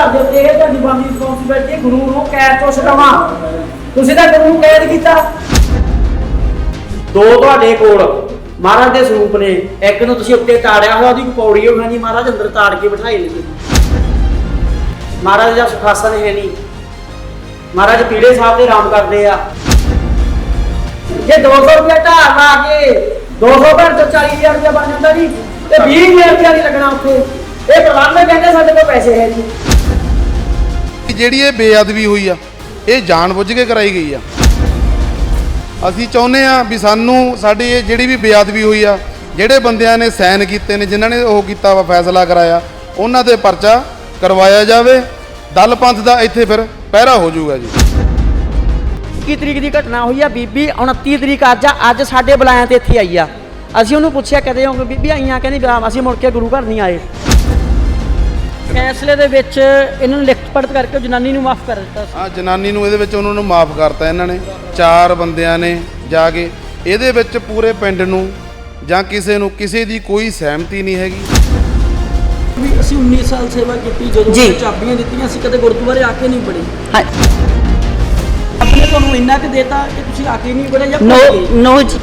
ਘਰ ਦੇ ਉੱਤੇ ਇਹ ਤੁਹਾਡੀ ਬੰਦੀ ਰਿਸਪੌਂਸਿਬਿਲਟੀ ਗੁਰੂ ਨੂੰ ਕੈਦ ਤੋਂ ਛਡਾਉਣਾ। ਤੁਸੀਂ ਤਾਂ ਗੁਰੂ ਨੂੰ ਕੈਦ ਕੀਤਾ। ਦੋ ਤੁਹਾਡੇ ਕੋਲ ਮਹਾਰਾਜ ਦੇ ਸਰੂਪ ਨੇ। ਇੱਕ ਨੂੰ ਤੁਸੀਂ ਉੱਤੇ ਤਾੜਿਆ ਹੋਇਆ ਉਹਦੀ ਪੌੜੀ ਹੋ ਗਈ ਮਹਾਰਾਜ ਅੰਦਰ ਤਾੜ ਕੇ ਬਿਠਾਈ ਲਈ ਮਹਾਰਾਜ ਦਾ ਸੁਖਾਸਨ ਹੈ ਨਹੀਂ। ਮਹਾਰਾਜ ਪੀੜੇ ਸਾਹਿਬ ਦੇ ਆਰਾਮ ਕਰਦੇ ਆ। ਜੇ 200 ਰੁਪਏ ਢਾਲ ਲਾ ਕੇ 200 ਘਰ ਤੋਂ 40000 ਰੁਪਏ ਬਣ ਜਾਂਦਾ ਜੀ ਤੇ 20000 ਰੁਪਏ ਨਹੀਂ ਲੱਗਣਾ ਉੱਥੇ। ਇਹ ਪ੍ਰਬੰਧਕ ਕਹਿੰਦੇ ਸਾਡੇ ਕੋਲ ਪੈਸੇ ਹੈ ਕਿ ਜਿਹੜੀ ਇਹ ਬੇਅਦਬੀ ਹੋਈ ਆ, ਇਹ ਜਾਣਬੁੱਝ ਕੇ ਕਰਾਈ ਗਈ ਆ। ਅਸੀਂ ਚਾਹੁੰਦੇ ਆ ਵੀ ਸਾਨੂੰ ਸਾਡੀ ਇਹ ਜਿਹੜੀ ਵੀ ਬੇਅਦਬੀ ਹੋਈ ਆ, ਜਿਹੜੇ ਬੰਦਿਆਂ ਨੇ ਸਾਈਨ ਕੀਤੇ ਨੇ, ਜਿਨ੍ਹਾਂ ਨੇ ਉਹ ਕੀਤਾ ਵਾ ਫੈਸਲਾ ਕਰਾਇਆ, ਉਹਨਾਂ ਤੇ ਪਰਚਾ ਕਰਵਾਇਆ ਜਾਵੇ। ਦਲ ਪੰਥ ਦਾ ਇੱਥੇ ਫਿਰ ਪਹਿਰਾ ਹੋ ਜਾਊਗਾ ਜੀ। 21 ਤਰੀਕ ਦੀ ਘਟਨਾ ਹੋਈ ਆ ਬੀਬੀ 29 ਤਰੀਕ ਅੱਜ ਆ ਅੱਜ ਸਾਡੇ ਬੁਲਾਇਆਂ ਤੇ ਇੱਥੇ ਆਈ ਆ। ਅਸੀਂ ਉਹਨੂੰ ਪੁੱਛਿਆ ਕਦੇ ਹੋ ਬੀਬੀ ਆਈਆਂ, ਕਹਿੰਦੀ, ਵੀ ਅਸੀਂ ਮੁੜ ਕੇ ਗੁਰੂ ਘਰ ਨਹੀਂ ਆਏ। ਫੈਸਲੇ ਦੇ ਵਿੱਚ ਇਹਨਾਂ ਨੂੰ ਲਿਖਤ ਪੜਤ ਕਰਕੇ ਉਹ ਜਨਾਨੀ ਨੂੰ ਮਾਫ ਕਰ ਦਿੱਤਾ ਸੀ। ਆ ਜਨਾਨੀ ਨੂੰ ਇਹਦੇ ਵਿੱਚ ਉਹਨਾਂ ਨੂੰ ਮਾਫ ਕਰਤਾ ਇਹਨਾਂ ਨੇ। ਚਾਰ ਬੰਦਿਆਂ ਨੇ ਜਾ ਕੇ ਇਹਦੇ ਵਿੱਚ ਪੂਰੇ ਪਿੰਡ ਨੂੰ ਜਾਂ ਕਿਸੇ ਨੂੰ ਕਿਸੇ ਦੀ ਕੋਈ ਸਹਿਮਤੀ ਨਹੀਂ ਹੈਗੀ। ਵੀ ਅਸੀਂ 19 ਸਾਲ ਸੇਵਾ ਕੀਤੀ ਜਦੋਂ ਜੀ। ਚਾਬੀਆਂ ਦਿੱਤੀਆਂ ਅਸੀਂ ਕਦੇ ਗੁਰਦੁਆਰੇ ਆ ਕੇ ਨਹੀਂ ਪੜੇ ਹਾਂ। ਆਪਣੇ ਤੁਹਾਨੂੰ ਇੰਨਾ ਕਿ ਦੇਤਾ ਕਿ ਤੁਸੀਂ ਆ ਕੇ ਨਹੀਂ ਪੜੇ ਜਾਂ ਨੋ ਭੁੱਲ ਗਏ। ਨੋ ਜੀ।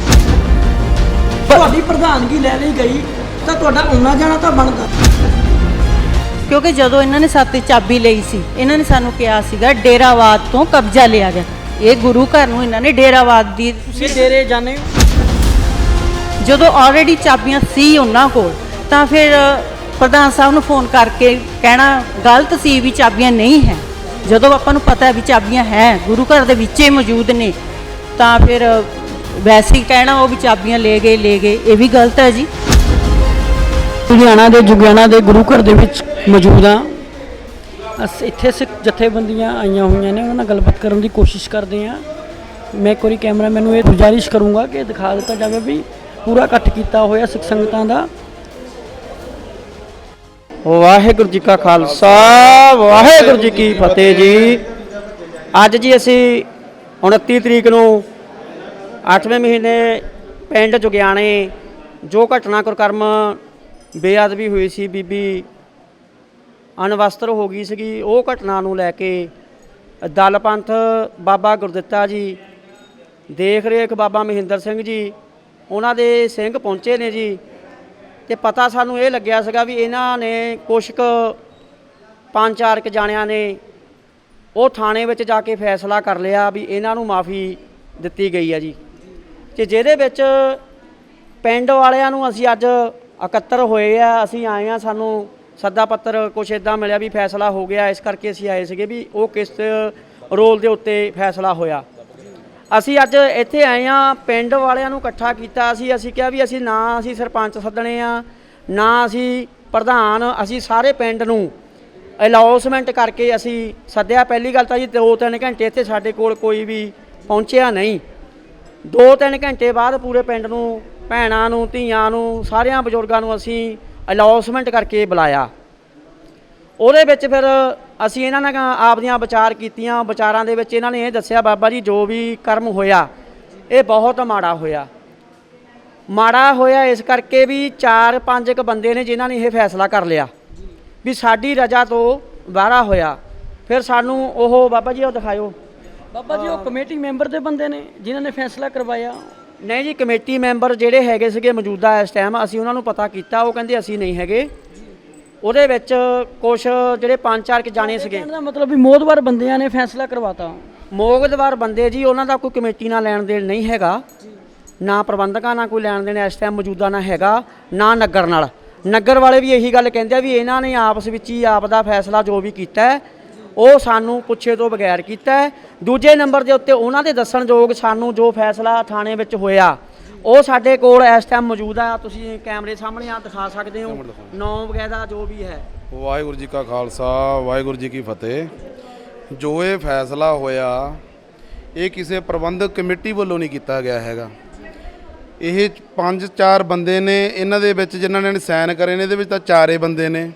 ਤੁਹਾਡੀ ਪ੍ਰਧਾਨਗੀ ਲੈ ਲਈ ਗਈ ਤਾਂ ਤੁਹਾਡਾ ਆਉਣਾ ਜਾਣਾ ਤਾਂ ਬਣਦਾ। ਕਿਉਂਕਿ ਜਦੋਂ ਇਹਨਾਂ ਨੇ ਸਾਤੇ ਚਾਬੀ ਲਈ ਸੀ ਇਹਨਾਂ ਨੇ ਸਾਨੂੰ ਕਿਹਾ ਸੀਗਾ ਡੇਰਾਵਾਦ ਤੋਂ ਕਬਜ਼ਾ ਲਿਆ ਗਿਆ। ਇਹ ਗੁਰੂ ਘਰ ਨੂੰ ਇਹਨਾਂ ਨੇ ਡੇਰਾਵਾਦ ਦੀ ਤੁਸੀਂ ਡੇਰੇ ਜਾਣੇ ਹੋ? ਜਦੋਂ ਆਲਰੇਡੀ ਚਾਬੀਆਂ ਸੀ ਉਹਨਾਂ ਕੋਲ ਤਾਂ ਫਿਰ ਪ੍ਰਧਾਨ ਸਾਹਿਬ ਨੂੰ ਫੋਨ ਕਰਕੇ ਕਹਿਣਾ ਗਲਤ ਸੀ ਵੀ ਚਾਬੀਆਂ ਨਹੀਂ ਹੈ। ਜਦੋਂ ਆਪਾਂ ਨੂੰ ਪਤਾ ਹੈ ਵੀ ਚਾਬੀਆਂ ਹੈ ਗੁਰੂ ਘਰ ਦੇ ਵਿੱਚ ਹੀ ਮੌਜੂਦ ਨੇ ਤਾਂ ਫਿਰ ਵੈਸੇ ਹੀ ਕਹਿਣਾ ਉਹ ਵੀ ਚਾਬੀਆਂ ਲੈ ਗਏ ਲੈ ਗਏ ਇਹ ਵੀ ਗਲਤ ਹੈ ਜੀ। ਲੁਧਿਆਣਾ ਦੇ ਜੁਗਿਆਣਾ ਦੇ ਗੁਰੂ ਘਰ ਦੇ ਵਿੱਚ ਮੌਜੂਦ ਹਾਂ। ਅਸ ਇੱਥੇ ਸਿੱਖ ਜਥੇਬੰਦੀਆਂ ਆਈਆਂ ਹੋਈਆਂ ਨੇ, ਉਹਨਾਂ ਨਾਲ ਗੱਲਬਾਤ ਕਰਨ ਦੀ ਕੋਸ਼ਿਸ਼ ਕਰਦੇ ਹਾਂ। ਮੈਂ ਇੱਕ ਵਾਰੀ ਕੈਮਰਾਮੈਨ ਨੂੰ ਇਹ ਗੁਜ਼ਾਰਿਸ਼ ਕਰੂੰਗਾ ਕਿ ਦਿਖਾ ਦਿੱਤਾ ਜਾਵੇ ਵੀ ਪੂਰਾ ਇਕੱਠ ਕੀਤਾ ਹੋਇਆ ਸਿੱਖ ਸੰਗਤਾਂ ਦਾ। ਵਾਹਿਗੁਰੂ ਜੀ ਕਾ ਖਾਲਸਾ, ਵਾਹਿਗੁਰੂ ਜੀ ਕੀ ਫਤਿਹ ਜੀ। ਅੱਜ ਜੀ ਅਸੀਂ 29 ਤਰੀਕ ਨੂੰ 8ਵੇਂ ਮਹੀਨੇ ਪਿੰਡ ਜੁਗਿਆਣੇ, ਜੋ ਘਟਨਾ ਕੁਰਕਰਮ ਬੇਅਦਬੀ ਹੋਈ ਸੀ ਬੀਬੀ ਅਣਵਸਤਰ ਹੋ ਗਈ ਸੀਗੀ। ਉਹ ਘਟਨਾ ਨੂੰ ਲੈ ਕੇ ਦਲ ਪੰਥ ਬਾਬਾ ਗੁਰਦਿੱਤਾ ਜੀ ਦੇਖ ਰੇਖ ਬਾਬਾ ਮਹਿੰਦਰ ਸਿੰਘ ਜੀ, ਉਹਨਾਂ ਦੇ ਸਿੰਘ ਪਹੁੰਚੇ ਨੇ ਜੀ। ਤੇ ਪਤਾ ਸਾਨੂੰ ਇਹ ਲੱਗਿਆ ਸੀਗਾ ਵੀ ਇਹਨਾਂ ਨੇ ਕੁਛ ਕੁ ਪੰਜ ਚਾਰ ਕੁ ਜਾਣਿਆਂ ਨੇ ਉਹ ਥਾਣੇ ਵਿੱਚ ਜਾ ਕੇ ਫੈਸਲਾ ਕਰ ਲਿਆ ਵੀ ਇਹਨਾਂ ਨੂੰ ਮਾਫੀ ਦਿੱਤੀ ਗਈ ਹੈ ਜੀ। ਤੇ ਜਿਹਦੇ ਵਿੱਚ ਪਿੰਡ ਵਾਲਿਆਂ ਨੂੰ ਅਸੀਂ ਅੱਜ ਇਕੱਤਰ ਹੋਏ ਆ, ਅਸੀਂ ਆਏ ਆ ਸਾਨੂੰ ਸੱਦਾ ਪੱਤਰ ਕੁਛ ਇਦਾਂ ਮਿਲਿਆ ਵੀ ਫੈਸਲਾ ਹੋ ਗਿਆ, ਇਸ ਕਰਕੇ ਅਸੀਂ ਆਏ ਸੀਗੇ ਵੀ ਉਹ ਕਿਸ ਰੋਲ ਦੇ ਉੱਤੇ ਫੈਸਲਾ ਹੋਇਆ। ਅਸੀਂ ਅੱਜ ਇੱਥੇ ਆਏ ਆ ਪਿੰਡ ਵਾਲਿਆਂ ਨੂੰ ਇਕੱਠਾ ਕੀਤਾ ਸੀ ਅਸੀਂ ਕਿਹਾ ਵੀ ਅਸੀਂ ਨਾ ਅਸੀਂ ਸਰਪੰਚ ਸੱਦਣੇ ਆ, ਨਾ ਅਸੀਂ ਪ੍ਰਧਾਨ, ਅਸੀਂ ਸਾਰੇ ਪਿੰਡ ਨੂੰ ਅਨਾਉਂਸਮੈਂਟ ਕਰਕੇ ਅਸੀਂ ਸੱਦਿਆ। ਪਹਿਲੀ ਗੱਲ ਤਾਂ ਜੀ ਦੋ ਤਿੰਨ ਘੰਟੇ ਇੱਥੇ ਸਾਡੇ ਕੋਲ ਕੋਈ ਵੀ ਪਹੁੰਚਿਆ ਨਹੀਂ। ਦੋ ਤਿੰਨ ਘੰਟੇ ਬਾਅਦ ਪੂਰੇ ਪਿੰਡ ਨੂੰ, ਭੈਣਾਂ ਨੂੰ, ਧੀਆਂ ਨੂੰ, ਸਾਰਿਆਂ ਬਜ਼ੁਰਗਾਂ ਨੂੰ ਅਸੀਂ ਅਨਾਉਂਸਮੈਂਟ ਕਰਕੇ ਬੁਲਾਇਆ। ਉਹਦੇ ਵਿੱਚ ਫਿਰ ਅਸੀਂ ਇਹਨਾਂ ਨਾਲ ਆਪਦੀਆਂ ਵਿਚਾਰ ਕੀਤੀਆਂ। ਵਿਚਾਰਾਂ ਦੇ ਵਿੱਚ ਇਹਨਾਂ ਨੇ ਇਹ ਦੱਸਿਆ ਬਾਬਾ ਜੀ ਜੋ ਵੀ ਕਰਮ ਹੋਇਆ ਇਹ ਬਹੁਤ ਮਾੜਾ ਹੋਇਆ। ਮਾੜਾ ਹੋਇਆ ਇਸ ਕਰਕੇ ਵੀ ਚਾਰ ਪੰਜ ਕੁ ਬੰਦੇ ਨੇ ਜਿਨ੍ਹਾਂ ਨੇ ਇਹ ਫੈਸਲਾ ਕਰ ਲਿਆ ਵੀ ਸਾਡੀ ਰਜਾ ਤੋਂ ਬਾਹਰਾ ਹੋਇਆ। ਫਿਰ ਸਾਨੂੰ ਉਹ ਬਾਬਾ ਜੀ ਉਹ ਦਿਖਾਇਓ। ਬਾਬਾ ਜੀ ਉਹ ਕਮੇਟੀ ਮੈਂਬਰ ਦੇ ਬੰਦੇ ਨੇ ਜਿਨ੍ਹਾਂ ਨੇ ਫੈਸਲਾ ਕਰਵਾਇਆ। ਨਹੀਂ ਜੀ ਕਮੇਟੀ ਮੈਂਬਰ ਜਿਹੜੇ ਹੈਗੇ ਸੀਗੇ ਮੌਜੂਦਾ ਇਸ ਟਾਈਮ ਅਸੀਂ ਉਹਨਾਂ ਨੂੰ ਪਤਾ ਕੀਤਾ ਉਹ ਕਹਿੰਦੇ ਅਸੀਂ ਨਹੀਂ ਹੈਗੇ। ਉਹਦੇ ਵਿੱਚ ਕੁਝ ਜਿਹੜੇ ਪੰਜ ਚਾਰ ਕੁ ਜਾਣੇ ਸੀਗੇ। ਕਹਿਣ ਦਾ ਮਤਲਬ ਵੀ ਮੋਦਵਾਰ ਬੰਦਿਆਂ ਨੇ ਫੈਸਲਾ ਕਰਵਾਤਾ। ਮੋਗਦਵਾਰ ਬੰਦੇ ਜੀ ਉਹਨਾਂ ਦਾ ਕੋਈ ਕਮੇਟੀ ਨਾਲ ਲੈਣ ਦੇਣ ਨਹੀਂ ਹੈਗਾ। ਨਾ ਪ੍ਰਬੰਧਕਾਂ ਨਾਲ ਕੋਈ ਲੈਣ ਦੇਣ ਇਸ ਟਾਈਮ ਮੌਜੂਦਾ ਨਾ ਹੈਗਾ ਨਾ ਨਗਰ ਨਾਲ। ਨਗਰ ਵਾਲੇ ਵੀ ਇਹੀ ਗੱਲ ਕਹਿੰਦੇ ਆ ਵੀ ਇਹਨਾਂ ਨੇ ਆਪਸ ਵਿੱਚ ਹੀ ਆਪ ਦਾ ਫੈਸਲਾ ਜੋ ਵੀ ਕੀਤਾ ਹੈ, ਉਹ ਸਾਨੂੰ ਪੁੱਛੇ ਤੋਂ ਬਗੈਰ ਕੀਤਾ ਹੈ। ਦੂਜੇ ਨੰਬਰ ਦੇ ਉੱਤੇ ਉਹਨਾਂ ਦੇ ਦੱਸਣਯੋਗ ਸਾਨੂੰ ਜੋ ਫੈਸਲਾ ਥਾਣੇ ਵਿੱਚ ਹੋਇਆ ਉਹ ਸਾਡੇ ਕੋਲ ਇਸ ਟਾਈਮ ਮੌਜੂਦ ਆ। ਤੁਸੀਂ ਕੈਮਰੇ ਸਾਹਮਣੇ ਆ ਦਿਖਾ ਸਕਦੇ ਹੋ। ਨੌ ਵਗੈਰਾ ਜੋ ਵੀ ਹੈ। ਵਾਹਿਗੁਰੂ ਜੀ ਕਾ ਖਾਲਸਾ ਵਾਹਿਗੁਰੂ ਜੀ ਕੀ ਫਤਿਹ। ਜੋ ਇਹ ਫੈਸਲਾ ਹੋਇਆ ਇਹ ਕਿਸੇ ਪ੍ਰਬੰਧਕ ਕਮੇਟੀ ਵੱਲੋਂ ਨਹੀਂ ਕੀਤਾ ਗਿਆ ਹੈਗਾ। ਇਹ ਪੰਜ ਚਾਰ ਬੰਦੇ ਨੇ ਇਹਨਾਂ ਦੇ ਵਿੱਚ ਜਿਨ੍ਹਾਂ ਨੇ ਸਾਈਨ ਕਰੇ ਨੇ ਇਹਦੇ ਵਿੱਚ ਤਾਂ ਚਾਰੇ ਬੰਦੇ ਨੇ।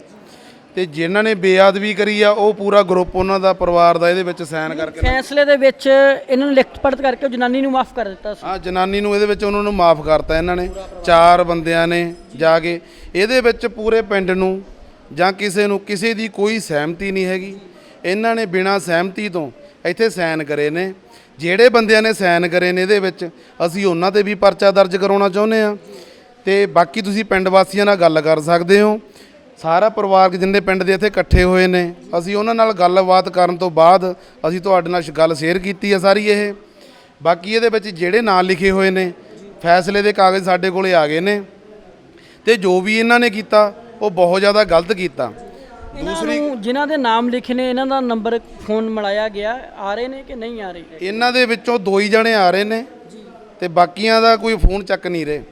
ਤੇ ਜਿਨ੍ਹਾਂ ਨੇ ਬੇਅਦਬੀ ਕਰੀ ਆ ਉਹ ਪੂਰਾ ਗਰੁੱਪ ਉਹਨਾਂ ਦਾ ਪਰਿਵਾਰ ਦਾ ਇਹਦੇ ਵਿੱਚ ਸਾਈਨ ਕਰਕੇ ਫੈਸਲੇ ਦੇ ਵਿੱਚ ਇਹਨਾਂ ਨੂੰ ਲਿਖਤ ਪੜਤ ਕਰਕੇ ਉਹ ਜਨਾਨੀ ਨੂੰ ਮਾਫ ਕਰ ਦਿੱਤਾ ਸੀ। ਆ ਜਨਾਨੀ ਨੂੰ ਇਹਦੇ ਵਿੱਚ ਉਹਨਾਂ ਨੂੰ ਮਾਫ ਕਰਤਾ ਇਹਨਾਂ ਨੇ। ਚਾਰ ਬੰਦਿਆਂ ਨੇ ਜਾ ਕੇ ਇਹਦੇ ਵਿੱਚ ਪੂਰੇ ਪਿੰਡ ਨੂੰ ਜਾਂ ਕਿਸੇ ਨੂੰ ਕਿਸੇ ਦੀ ਕੋਈ ਸਹਿਮਤੀ ਨਹੀਂ ਹੈਗੀ। ਇਹਨਾਂ ਨੇ ਬਿਨਾਂ ਸਹਿਮਤੀ ਤੋਂ ਇੱਥੇ ਸਾਈਨ ਕਰੇ ਨੇ। ਜਿਹੜੇ ਬੰਦਿਆਂ ਨੇ ਸਾਈਨ ਕਰੇ ਨੇ ਇਹਦੇ ਵਿੱਚ ਅਸੀਂ ਉਹਨਾਂ ਤੇ ਵੀ ਪਰਚਾ ਦਰਜ ਕਰਾਉਣਾ ਚਾਹੁੰਦੇ ਆ ਤੇ ਬਾਕੀ ਤੁਸੀਂ ਪਿੰਡ ਵਾਸੀਆਂ ਨਾਲ ਗੱਲ ਕਰ ਸਕਦੇ ਹੋ। ਸਾਰਾ ਪਰਿਵਾਰ ਜਿੰਨੇ ਪਿੰਡ ਦੇ ਇੱਥੇ ਇਕੱਠੇ ਹੋਏ ਨੇ ਅਸੀਂ ਉਹਨਾਂ ਨਾਲ ਗੱਲਬਾਤ ਕਰਨ ਤੋਂ ਬਾਅਦ ਅਸੀਂ ਤੁਹਾਡੇ ਨਾਲ ਗੱਲ ਸ਼ੇਅਰ ਕੀਤੀ ਹੈ ਸਾਰੀ ਇਹ। ਬਾਕੀ ਇਹਦੇ ਵਿੱਚ ਜਿਹੜੇ ਨਾਂ ਲਿਖੇ ਹੋਏ ਨੇ ਫੈਸਲੇ ਦੇ ਕਾਗਜ਼ ਸਾਡੇ ਕੋਲੇ ਆ ਗਏ ਨੇ। ਤੇ ਜੋ ਵੀ ਇਹਨਾਂ ਨੇ ਕੀਤਾ ਉਹ ਬਹੁਤ ਜ਼ਿਆਦਾ ਗਲਤ ਕੀਤਾ। ਦੂਸਰੀ ਜਿਨ੍ਹਾਂ ਦੇ ਨਾਮ ਲਿਖੇ ਨੇ ਇਹਨਾਂ ਦਾ ਨੰਬਰ ਫੋਨ ਮਿਲਾਇਆ ਗਿਆ ਆ ਰਹੇ ਨੇ ਕਿ ਨਹੀਂ ਆ ਰਹੇ? ਇਹਨਾਂ ਦੇ ਵਿੱਚੋਂ ਦੋ ਹੀ ਜਣੇ ਆ ਰਹੇ ਨੇ ਤੇ ਬਾਕੀਆਂ ਦਾ ਕੋਈ ਫੋਨ ਚੱਕ ਨਹੀਂ ਰਹੇ।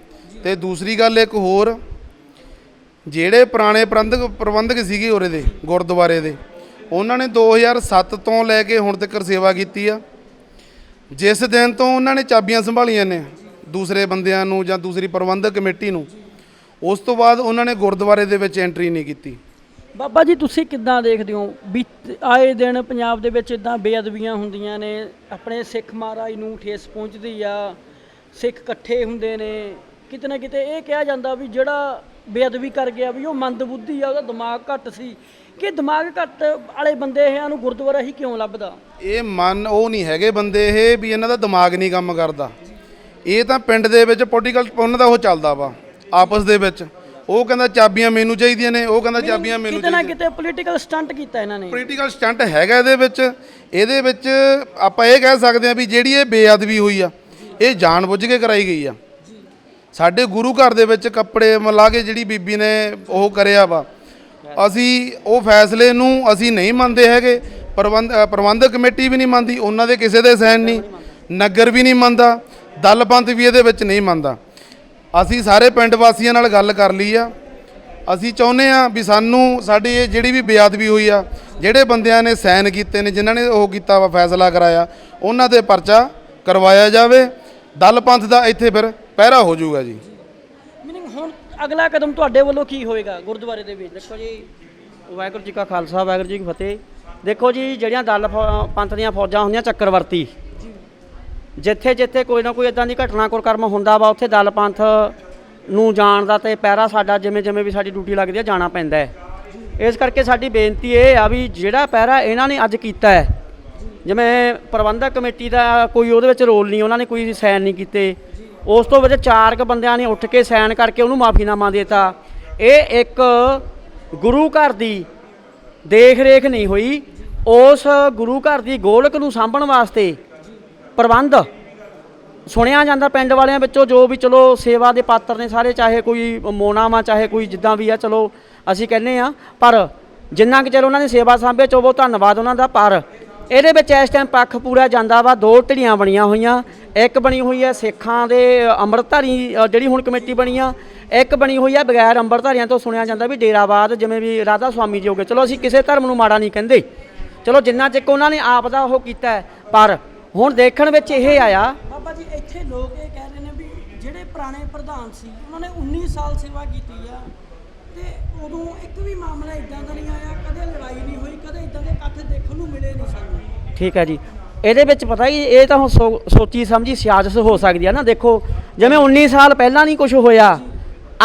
ਤੇ ਦੂਸਰੀ ਗੱਲ ਇੱਕ ਹੋਰ ਜਿਹੜੇ ਪੁਰਾਣੇ ਪ੍ਰਬੰਧਕ ਪ੍ਰਬੰਧਕ ਸੀਗੇ ਉਰੇ ਦੇ, ਗੁਰਦੁਆਰੇ ਦੇ, ਉਹਨਾਂ ਨੇ 2007 ਤੋਂ ਲੈ ਕੇ ਹੁਣ ਤੱਕ ਸੇਵਾ ਕੀਤੀ ਆ। ਜਿਸ ਦਿਨ ਤੋਂ ਉਹਨਾਂ ਨੇ ਚਾਬੀਆਂ ਸੰਭਾਲੀਆਂ ਨੇ ਦੂਸਰੇ ਬੰਦਿਆਂ ਨੂੰ ਜਾਂ ਦੂਸਰੀ ਪ੍ਰਬੰਧਕ ਕਮੇਟੀ ਨੂੰ, ਉਸ ਤੋਂ ਬਾਅਦ ਉਹਨਾਂ ਨੇ ਗੁਰਦੁਆਰੇ ਦੇ ਵਿੱਚ ਐਂਟਰੀ ਨਹੀਂ ਕੀਤੀ। ਬਾਬਾ ਜੀ, ਤੁਸੀਂ ਕਿੱਦਾਂ ਦੇਖਦੇ ਹੋ ਵੀ ਆਏ ਦਿਨ ਪੰਜਾਬ ਦੇ ਵਿੱਚ ਇਦਾਂ ਬੇਅਦਬੀਆਂ ਹੁੰਦੀਆਂ ਨੇ, ਆਪਣੇ ਸਿੱਖ ਮਹਾਰਾਜ ਨੂੰ ਠੇਸ ਪਹੁੰਚਦੀ ਆ, ਸਿੱਖ ਇਕੱਠੇ ਹੁੰਦੇ ਨੇ, ਕਿਤੇ ਨਾ ਕਿਤੇ ਇਹ ਕਿਹਾ ਜਾਂਦਾ ਵੀ ਜਿਹੜਾ ਬੇਅਦਬੀ ਕਰ ਗਿਆ ਵੀ ਉਹ ਮੰਦਬੁੱਧੀ ਆ ਉਹਦਾ ਦਿਮਾਗ ਘੱਟ ਸੀ। ਕਿ ਦਿਮਾਗ ਘੱਟ ਵਾਲੇ ਬੰਦੇ ਇਹਨਾਂ ਨੂੰ ਗੁਰਦੁਆਰਾ ਹੀ ਕਿਉਂ ਲੱਭਦਾ? ਇਹ ਮਨ ਉਹ ਨਹੀਂ ਹੈਗੇ ਬੰਦੇ ਇਹ ਵੀ ਇਹਨਾਂ ਦਾ ਦਿਮਾਗ ਨਹੀਂ ਕੰਮ ਕਰਦਾ। ਇਹ ਤਾਂ ਪਿੰਡ ਦੇ ਵਿੱਚ ਪੋਲੀਟੀਕਲ ਉਹਨਾਂ ਦਾ ਉਹ ਚੱਲਦਾ ਵਾ ਆਪਸ ਦੇ ਵਿੱਚ। ਉਹ ਕਹਿੰਦਾ ਚਾਬੀਆਂ ਮੈਨੂੰ ਚਾਹੀਦੀਆਂ ਨੇ ਉਹ ਕਹਿੰਦਾ ਚਾਬੀਆਂ ਮੈਨੂੰ ਕਿਤੇ ਨਾ ਕਿਤੇ ਪੋਲੀਟੀਕਲ ਸਟੰਟ ਕੀਤਾ ਇਹਨਾਂ ਨੇ। ਪੋਲੀਟੀਕਲ ਸਟੰਟ ਹੈਗਾ ਇਹਦੇ ਵਿੱਚ। ਇਹਦੇ ਵਿੱਚ ਆਪਾਂ ਇਹ ਕਹਿ ਸਕਦੇ ਹਾਂ ਵੀ ਜਿਹੜੀ ਇਹ ਬੇਅਦਬੀ ਹੋਈ ਆ ਇਹ ਜਾਣਬੁੱਝ ਕੇ ਕਰਾਈ ਗਈ ਆ। ਸਾਡੇ ਗੁਰੂ ਘਰ ਦੇ ਵਿੱਚ ਕੱਪੜੇ ਮਿਲਾ ਕੇ ਜਿਹੜੀ ਬੀਬੀ ਨੇ ਉਹ ਕਰਿਆ ਵਾ। ਅਸੀਂ ਉਹ ਫੈਸਲੇ ਨੂੰ ਅਸੀਂ ਨਹੀਂ ਮੰਨਦੇ ਹੈਗੇ। ਪ੍ਰਬੰਧ ਪ੍ਰਬੰਧਕ ਕਮੇਟੀ ਵੀ ਨਹੀਂ ਮੰਨਦੀ, ਉਹਨਾਂ ਦੇ ਕਿਸੇ ਦੇ ਸਹਿਣ ਨਹੀਂ। ਨਗਰ ਵੀ ਨਹੀਂ ਮੰਨਦਾ ਦਲ ਪੰਥ ਵੀ ਇਹਦੇ ਵਿੱਚ ਨਹੀਂ ਮੰਨਦਾ। ਅਸੀਂ ਸਾਰੇ ਪਿੰਡ ਵਾਸੀਆਂ ਨਾਲ ਗੱਲ ਕਰ ਲਈ ਆ। ਅਸੀਂ ਚਾਹੁੰਦੇ ਆ ਵੀ ਸਾਨੂੰ ਸਾਡੀ ਇਹ ਜਿਹੜੀ ਵੀ ਬੇਅਦਬੀ ਹੋਈ ਆ, ਜਿਹੜੇ ਬੰਦਿਆਂ ਨੇ ਸਾਈਨ ਕੀਤੇ ਨੇ, ਜਿਨ੍ਹਾਂ ਨੇ ਉਹ ਕੀਤਾ ਵਾ, ਫੈਸਲਾ ਕਰਾਇਆ, ਉਹਨਾਂ ਤੇ ਪਰਚਾ ਕਰਵਾਇਆ ਜਾਵੇ। ਦਲ ਪੰਥ ਦਾ ਇੱਥੇ ਫਿਰ ਪਹਿਰਾ ਹੋ ਜਾਊਗਾ ਜੀ। ਮੀਨਿੰਗ ਹੁਣ ਅਗਲਾ ਕਦਮ ਤੁਹਾਡੇ ਵੱਲੋਂ ਕੀ ਹੋਏਗਾ ਗੁਰਦੁਆਰੇ ਦੇ ਵਿੱਚ? ਦੇਖੋ ਜੀ, ਵਾਹਿਗੁਰੂ ਜੀ ਕਾ ਖਾਲਸਾ, ਵਾਹਿਗੁਰੂ ਜੀ ਕੀ ਫਤਿਹ। ਦੇਖੋ ਜੀ, ਜਿਹੜੀਆਂ ਦਲ ਫੌ- ਪੰਥ ਦੀਆਂ ਫੌਜਾਂ ਹੁੰਦੀਆਂ, ਚੱਕਰਵਰਤੀ। ਜਿੱਥੇ ਜਿੱਥੇ ਕੋਈ ਨਾ ਕੋਈ ਇਦਾਂ ਦੀ ਘਟਨਾ ਕੁਰਕਰਮ ਹੁੰਦਾ ਵਾ, ਉੱਥੇ ਦਲ ਪੰਥ ਨੂੰ ਜਾਣ ਦਾ ਤੇ ਪਹਿਰਾ ਸਾਡਾ ਜਿਵੇਂ ਜਿਵੇਂ ਵੀ ਸਾਡੀ ਡਿਊਟੀ ਲੱਗਦੀ ਹੈ ਜਾਣਾ ਪੈਂਦਾ ਹੈ। ਇਸ ਕਰਕੇ ਸਾਡੀ ਬੇਨਤੀ ਇਹ ਆ ਵੀ ਜਿਹੜਾ ਪਹਿਰਾ ਇਹਨਾਂ ਨੇ ਅੱਜ ਕੀਤਾ ਹੈ, ਜਿਵੇਂ ਪ੍ਰਬੰਧਕ ਕਮੇਟੀ ਦਾ ਕੋਈ ਉਹਦੇ ਵਿੱਚ ਰੋਲ ਨਹੀਂ, ਉਹਨਾਂ ਨੇ ਕੋਈ ਸਾਈਨ ਨਹੀਂ ਕੀਤੇ। ਉਸ ਤੋਂ ਵਜੇ ਚਾਰ ਕ ਬੰਦਿਆਂ ਨੇ ਉੱਠ ਕੇ ਸਾਈਨ ਕਰਕੇ ਉਹਨੂੰ ਮਾਫੀਨਾਮਾ ਦਿੱਤਾ। ਇਹ ਇੱਕ ਗੁਰੂ ਘਰ ਦੀ ਦੇਖ ਰੇਖ ਨਹੀਂ ਹੋਈ। ਉਸ ਗੁਰੂ ਘਰ ਦੀ ਗੋਲਕ ਨੂੰ ਸਾਂਭਣ ਵਾਸਤੇ ਪ੍ਰਬੰਧ ਸੁਣਿਆ ਜਾਂਦਾ ਪਿੰਡ ਵਾਲਿਆਂ ਵਿੱਚੋਂ ਜੋ ਵੀ ਚਲੋ ਸੇਵਾ ਦੇ ਪਾਤਰ ਨੇ ਸਾਰੇ, ਚਾਹੇ ਕੋਈ ਮੋਨਾ ਵਾ ਚਾਹੇ ਕੋਈ ਜਿੱਦਾਂ ਵੀ ਆ, ਚਲੋ ਅਸੀਂ ਕਹਿੰਦੇ ਆ ਪਰ ਜਿੰਨਾ ਕਿ ਚਲੋ ਉਹਨਾਂ ਨੇ ਸੇਵਾ ਸਾਂਭੇ ਚੋ ਬਹੁਤ ਧੰਨਵਾਦ ਉਹਨਾਂ ਦਾ। ਪਰ ਇਹਦੇ ਵਿੱਚ ਇਸ ਟਾਈਮ ਪੱਖ ਪੂਰਾ ਜਾਂਦਾ ਵਾ, ਦੋ ਢੜੀਆਂ ਬਣੀਆਂ ਹੋਈਆਂ। ਇੱਕ ਬਣੀ ਹੋਈ ਹੈ ਸਿੱਖਾਂ ਦੇ ਅੰਮ੍ਰਿਤਧਾਰੀ ਜਿਹੜੀ ਹੁਣ ਕਮੇਟੀ ਬਣੀ ਆ, ਇੱਕ ਬਣੀ ਹੋਈ ਆ ਬਗੈਰ ਅੰਮ੍ਰਿਤਧਾਰੀਆਂ ਤੋਂ ਸੁਣਿਆ ਜਾਂਦਾ ਵੀ ਡੇਰਾਵਾਦ ਜਿਵੇਂ ਵੀ ਰਾਧਾ ਸੁਆਮੀ ਜੀ ਹੋ ਗਏ। ਚਲੋ ਅਸੀਂ ਕਿਸੇ ਧਰਮ ਨੂੰ ਮਾੜਾ ਨਹੀਂ ਕਹਿੰਦੇ। ਚਲੋ ਜਿੰਨਾ ਚਿਰ ਉਹਨਾਂ ਨੇ ਆਪ ਦਾ ਉਹ ਕੀਤਾ ਪਰ ਹੁਣ ਦੇਖਣ ਵਿੱਚ ਇਹ ਆਇਆ। ਬਾਬਾ ਜੀ, ਇੱਥੇ ਲੋਕ ਇਹ ਕਹਿ ਰਹੇ ਨੇ ਵੀ ਜਿਹੜੇ ਪੁਰਾਣੇ ਪ੍ਰਧਾਨ ਸੀ, ਉਹਨਾਂ ਨੇ 19 ਸਾਲ ਸੇਵਾ ਕੀਤੀ ਉਦੋਂ ਇੱਕ ਵੀ ਮਾਮਲਾ ਇਦਾਂ ਦਾ ਨਹੀਂ ਆਇਆ ਕਦੇ ਲੜਾਈ ਨਹੀਂ ਹੋਈ ਕਦੇ ਇਦਾਂ ਦੇ ਇਕੱਠ ਦੇਖਣ ਨੂੰ ਮਿਲੇ ਨਹੀਂ ਸਾਨੂੰ। ਠੀਕ ਹੈ ਜੀ। ਇਹਦੇ ਵਿੱਚ ਪਤਾ ਕੀ ਇਹ ਤਾਂ ਹੁਣ ਸੋ- ਸੋਚੀ ਸਮਝੀ ਸਿਆਸਤ ਹੋ ਸਕਦੀ ਹੈ ਨਾ ਦੇਖੋ ਜਿਵੇਂ 19 ਸਾਲ ਪਹਿਲਾਂ ਨਹੀਂ ਕੁਝ ਹੋਇਆ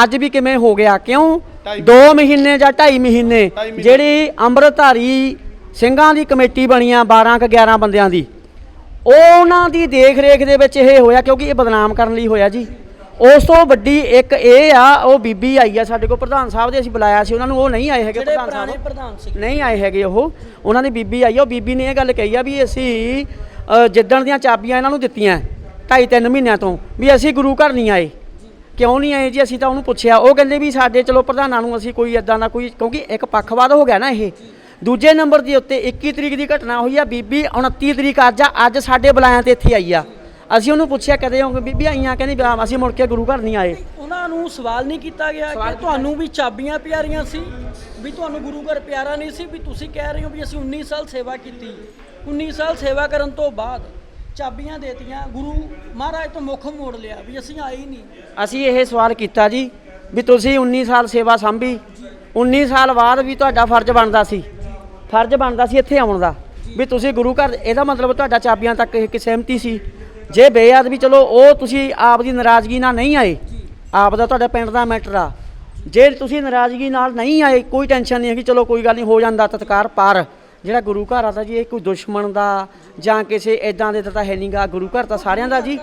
ਅੱਜ ਵੀ ਕਿਵੇਂ ਹੋ ਗਿਆ ਕਿਉਂ? 2 ਮਹੀਨੇ। ਜਾਂ 2.5 ਮਹੀਨੇ ਜਿਹੜੀ ਅੰਮ੍ਰਿਤਧਾਰੀ ਸਿੰਘਾਂ ਦੀ ਕਮੇਟੀ ਬਣੀ ਆ 12 ਕ 11 ਬੰਦਿਆਂ ਦੀ ਉਹਨਾਂ ਦੀ ਦੇਖ ਰੇਖ ਦੇ ਵਿੱਚ ਇਹ ਹੋਇਆ ਕਿਉਂਕਿ ਇਹ ਬਦਨਾਮ ਕਰਨ ਲਈ ਹੋਇਆ ਜੀ। ਉਸ ਤੋਂ ਵੱਡੀ ਇੱਕ ਇਹ ਆ ਉਹ ਬੀਬੀ ਆਈ ਆ ਸਾਡੇ ਕੋਲ ਪ੍ਰਧਾਨ ਸਾਹਿਬ ਦੇ ਅਸੀਂ ਬੁਲਾਇਆ ਸੀ ਉਹਨਾਂ ਨੂੰ ਉਹ ਨਹੀਂ ਆਏ ਹੈਗੇ ਪ੍ਰਧਾਨ ਸਾਹਿਬ। ਪ੍ਰਧਾਨ ਸੀ ਨਹੀਂ ਆਏ ਹੈਗੇ ਉਹ ਉਹਨਾਂ ਦੀ ਬੀਬੀ ਆਈ ਆ ਉਹ ਬੀਬੀ ਨੇ ਇਹ ਗੱਲ ਕਹੀ ਆ ਵੀ ਅਸੀਂ ਜਿੱਦਣ ਦੀਆਂ ਚਾਬੀਆਂ ਇਹਨਾਂ ਨੂੰ ਦਿੱਤੀਆਂ ਢਾਈ ਤਿੰਨ ਮਹੀਨਿਆਂ ਤੋਂ ਵੀ ਅਸੀਂ ਗੁਰੂ ਘਰ ਨਹੀਂ ਆਏ। ਕਿਉਂ ਨਹੀਂ ਆਏ ਜੀ? ਅਸੀਂ ਤਾਂ ਉਹਨੂੰ ਪੁੱਛਿਆ ਉਹ ਕਹਿੰਦੇ ਵੀ ਸਾਡੇ ਚਲੋ ਪ੍ਰਧਾਨਾਂ ਨੂੰ ਅਸੀਂ ਕੋਈ ਇਦਾਂ ਦਾ ਕੋਈ ਕਿਉਂਕਿ ਇੱਕ ਪੱਖਵਾਦ ਹੋ ਗਿਆ ਨਾ ਇਹ। ਦੂਜੇ ਨੰਬਰ ਦੇ ਉੱਤੇ 21 ਤਰੀਕ ਦੀ ਘਟਨਾ ਹੋਈ ਆ ਬੀਬੀ 29 ਤਰੀਕ ਅੱਜ ਆ ਅੱਜ ਸਾਡੇ ਬੁਲਾਇਆਂ ਤੇ ਇੱਥੇ ਆਈ ਆ। ਅਸੀਂ ਉਹਨੂੰ ਪੁੱਛਿਆ ਕਦੇ ਹੋ ਬੀਬੀ ਆਈਆਂ ਕਹਿੰਦੀ ਵੀ ਅਸੀਂ ਮੁੜ ਕੇ ਗੁਰੂ ਘਰ ਨਹੀਂ ਆਏ। ਉਹਨਾਂ ਨੂੰ ਸਵਾਲ ਨਹੀਂ ਕੀਤਾ ਗਿਆ ਕਿ ਤੁਹਾਨੂੰ ਵੀ ਚਾਬੀਆਂ ਪਿਆਰੀਆਂ ਸੀ ਵੀ ਤੁਹਾਨੂੰ ਗੁਰੂ ਘਰ ਪਿਆਰਾ ਨਹੀਂ ਸੀ ਵੀ ਤੁਸੀਂ ਕਹਿ ਰਹੇ ਹੋ ਵੀ ਅਸੀਂ 19 ਸਾਲ ਸੇਵਾ ਕੀਤੀ। 19 ਸਾਲ ਸੇਵਾ ਕਰਨ ਤੋਂ ਬਾਅਦ ਚਾਬੀਆਂ ਦੇਤੀਆਂ ਗੁਰੂ ਮਹਾਰਾਜ ਤੋਂ ਮੁੱਖ ਮੋੜ ਲਿਆ ਵੀ ਅਸੀਂ ਆਏ ਹੀ ਨਹੀਂ। ਅਸੀਂ ਇਹ ਸਵਾਲ ਕੀਤਾ ਜੀ ਵੀ ਤੁਸੀਂ 19 ਸਾਲ ਸੇਵਾ ਸੰਭੀ। 19 ਸਾਲ ਬਾਅਦ ਵੀ ਤੁਹਾਡਾ ਫਰਜ਼ ਬਣਦਾ ਸੀ। ਫਰਜ਼ ਬਣਦਾ ਸੀ ਇੱਥੇ ਆਉਣ ਦਾ ਵੀ ਤੁਸੀਂ ਗੁਰੂ ਘਰ ਇਹਦਾ ਮਤਲਬ ਤੁਹਾਡਾ ਚਾਬੀਆਂ ਤੱਕ ਇੱਕ ਸਹਿਮਤੀ ਸੀ। ਜੇ ਬੇਅਦਬੀ, ਚਲੋ, ਉਹ ਤੁਸੀਂ ਆਪ ਦੀ ਨਾਰਾਜ਼ਗੀ ਨਾਲ ਨਹੀਂ ਆਏ। ਆਪ ਦਾ ਤੁਹਾਡਾ ਪਿੰਡ ਦਾ ਮੈਟਰ ਆ। ਜੇ ਤੁਸੀਂ ਨਾਰਾਜ਼ਗੀ ਨਾਲ ਨਹੀਂ ਆਏ, ਕੋਈ ਟੈਨਸ਼ਨ ਨਹੀਂ ਹੈ ਕਿ ਚਲੋ, ਕੋਈ ਗੱਲ ਨਹੀਂ, ਹੋ ਜਾਂਦਾ ਤਤਕਾਰ ਪਰ। ਜਿਹੜਾ ਗੁਰੂ ਘਰ ਆ ਤਾਂ ਜੀ, ਇਹ ਕੋਈ ਦੁਸ਼ਮਣ ਦਾ ਜਾਂ ਕਿਸੇ ਇਦਾਂ ਦੇ ਤਾਂ ਹੈ ਨਹੀਂਗਾ ਗੁਰੂ ਘਰ ਤਾਂ ਸਾਰਿਆਂ ਦਾ ਜੀ।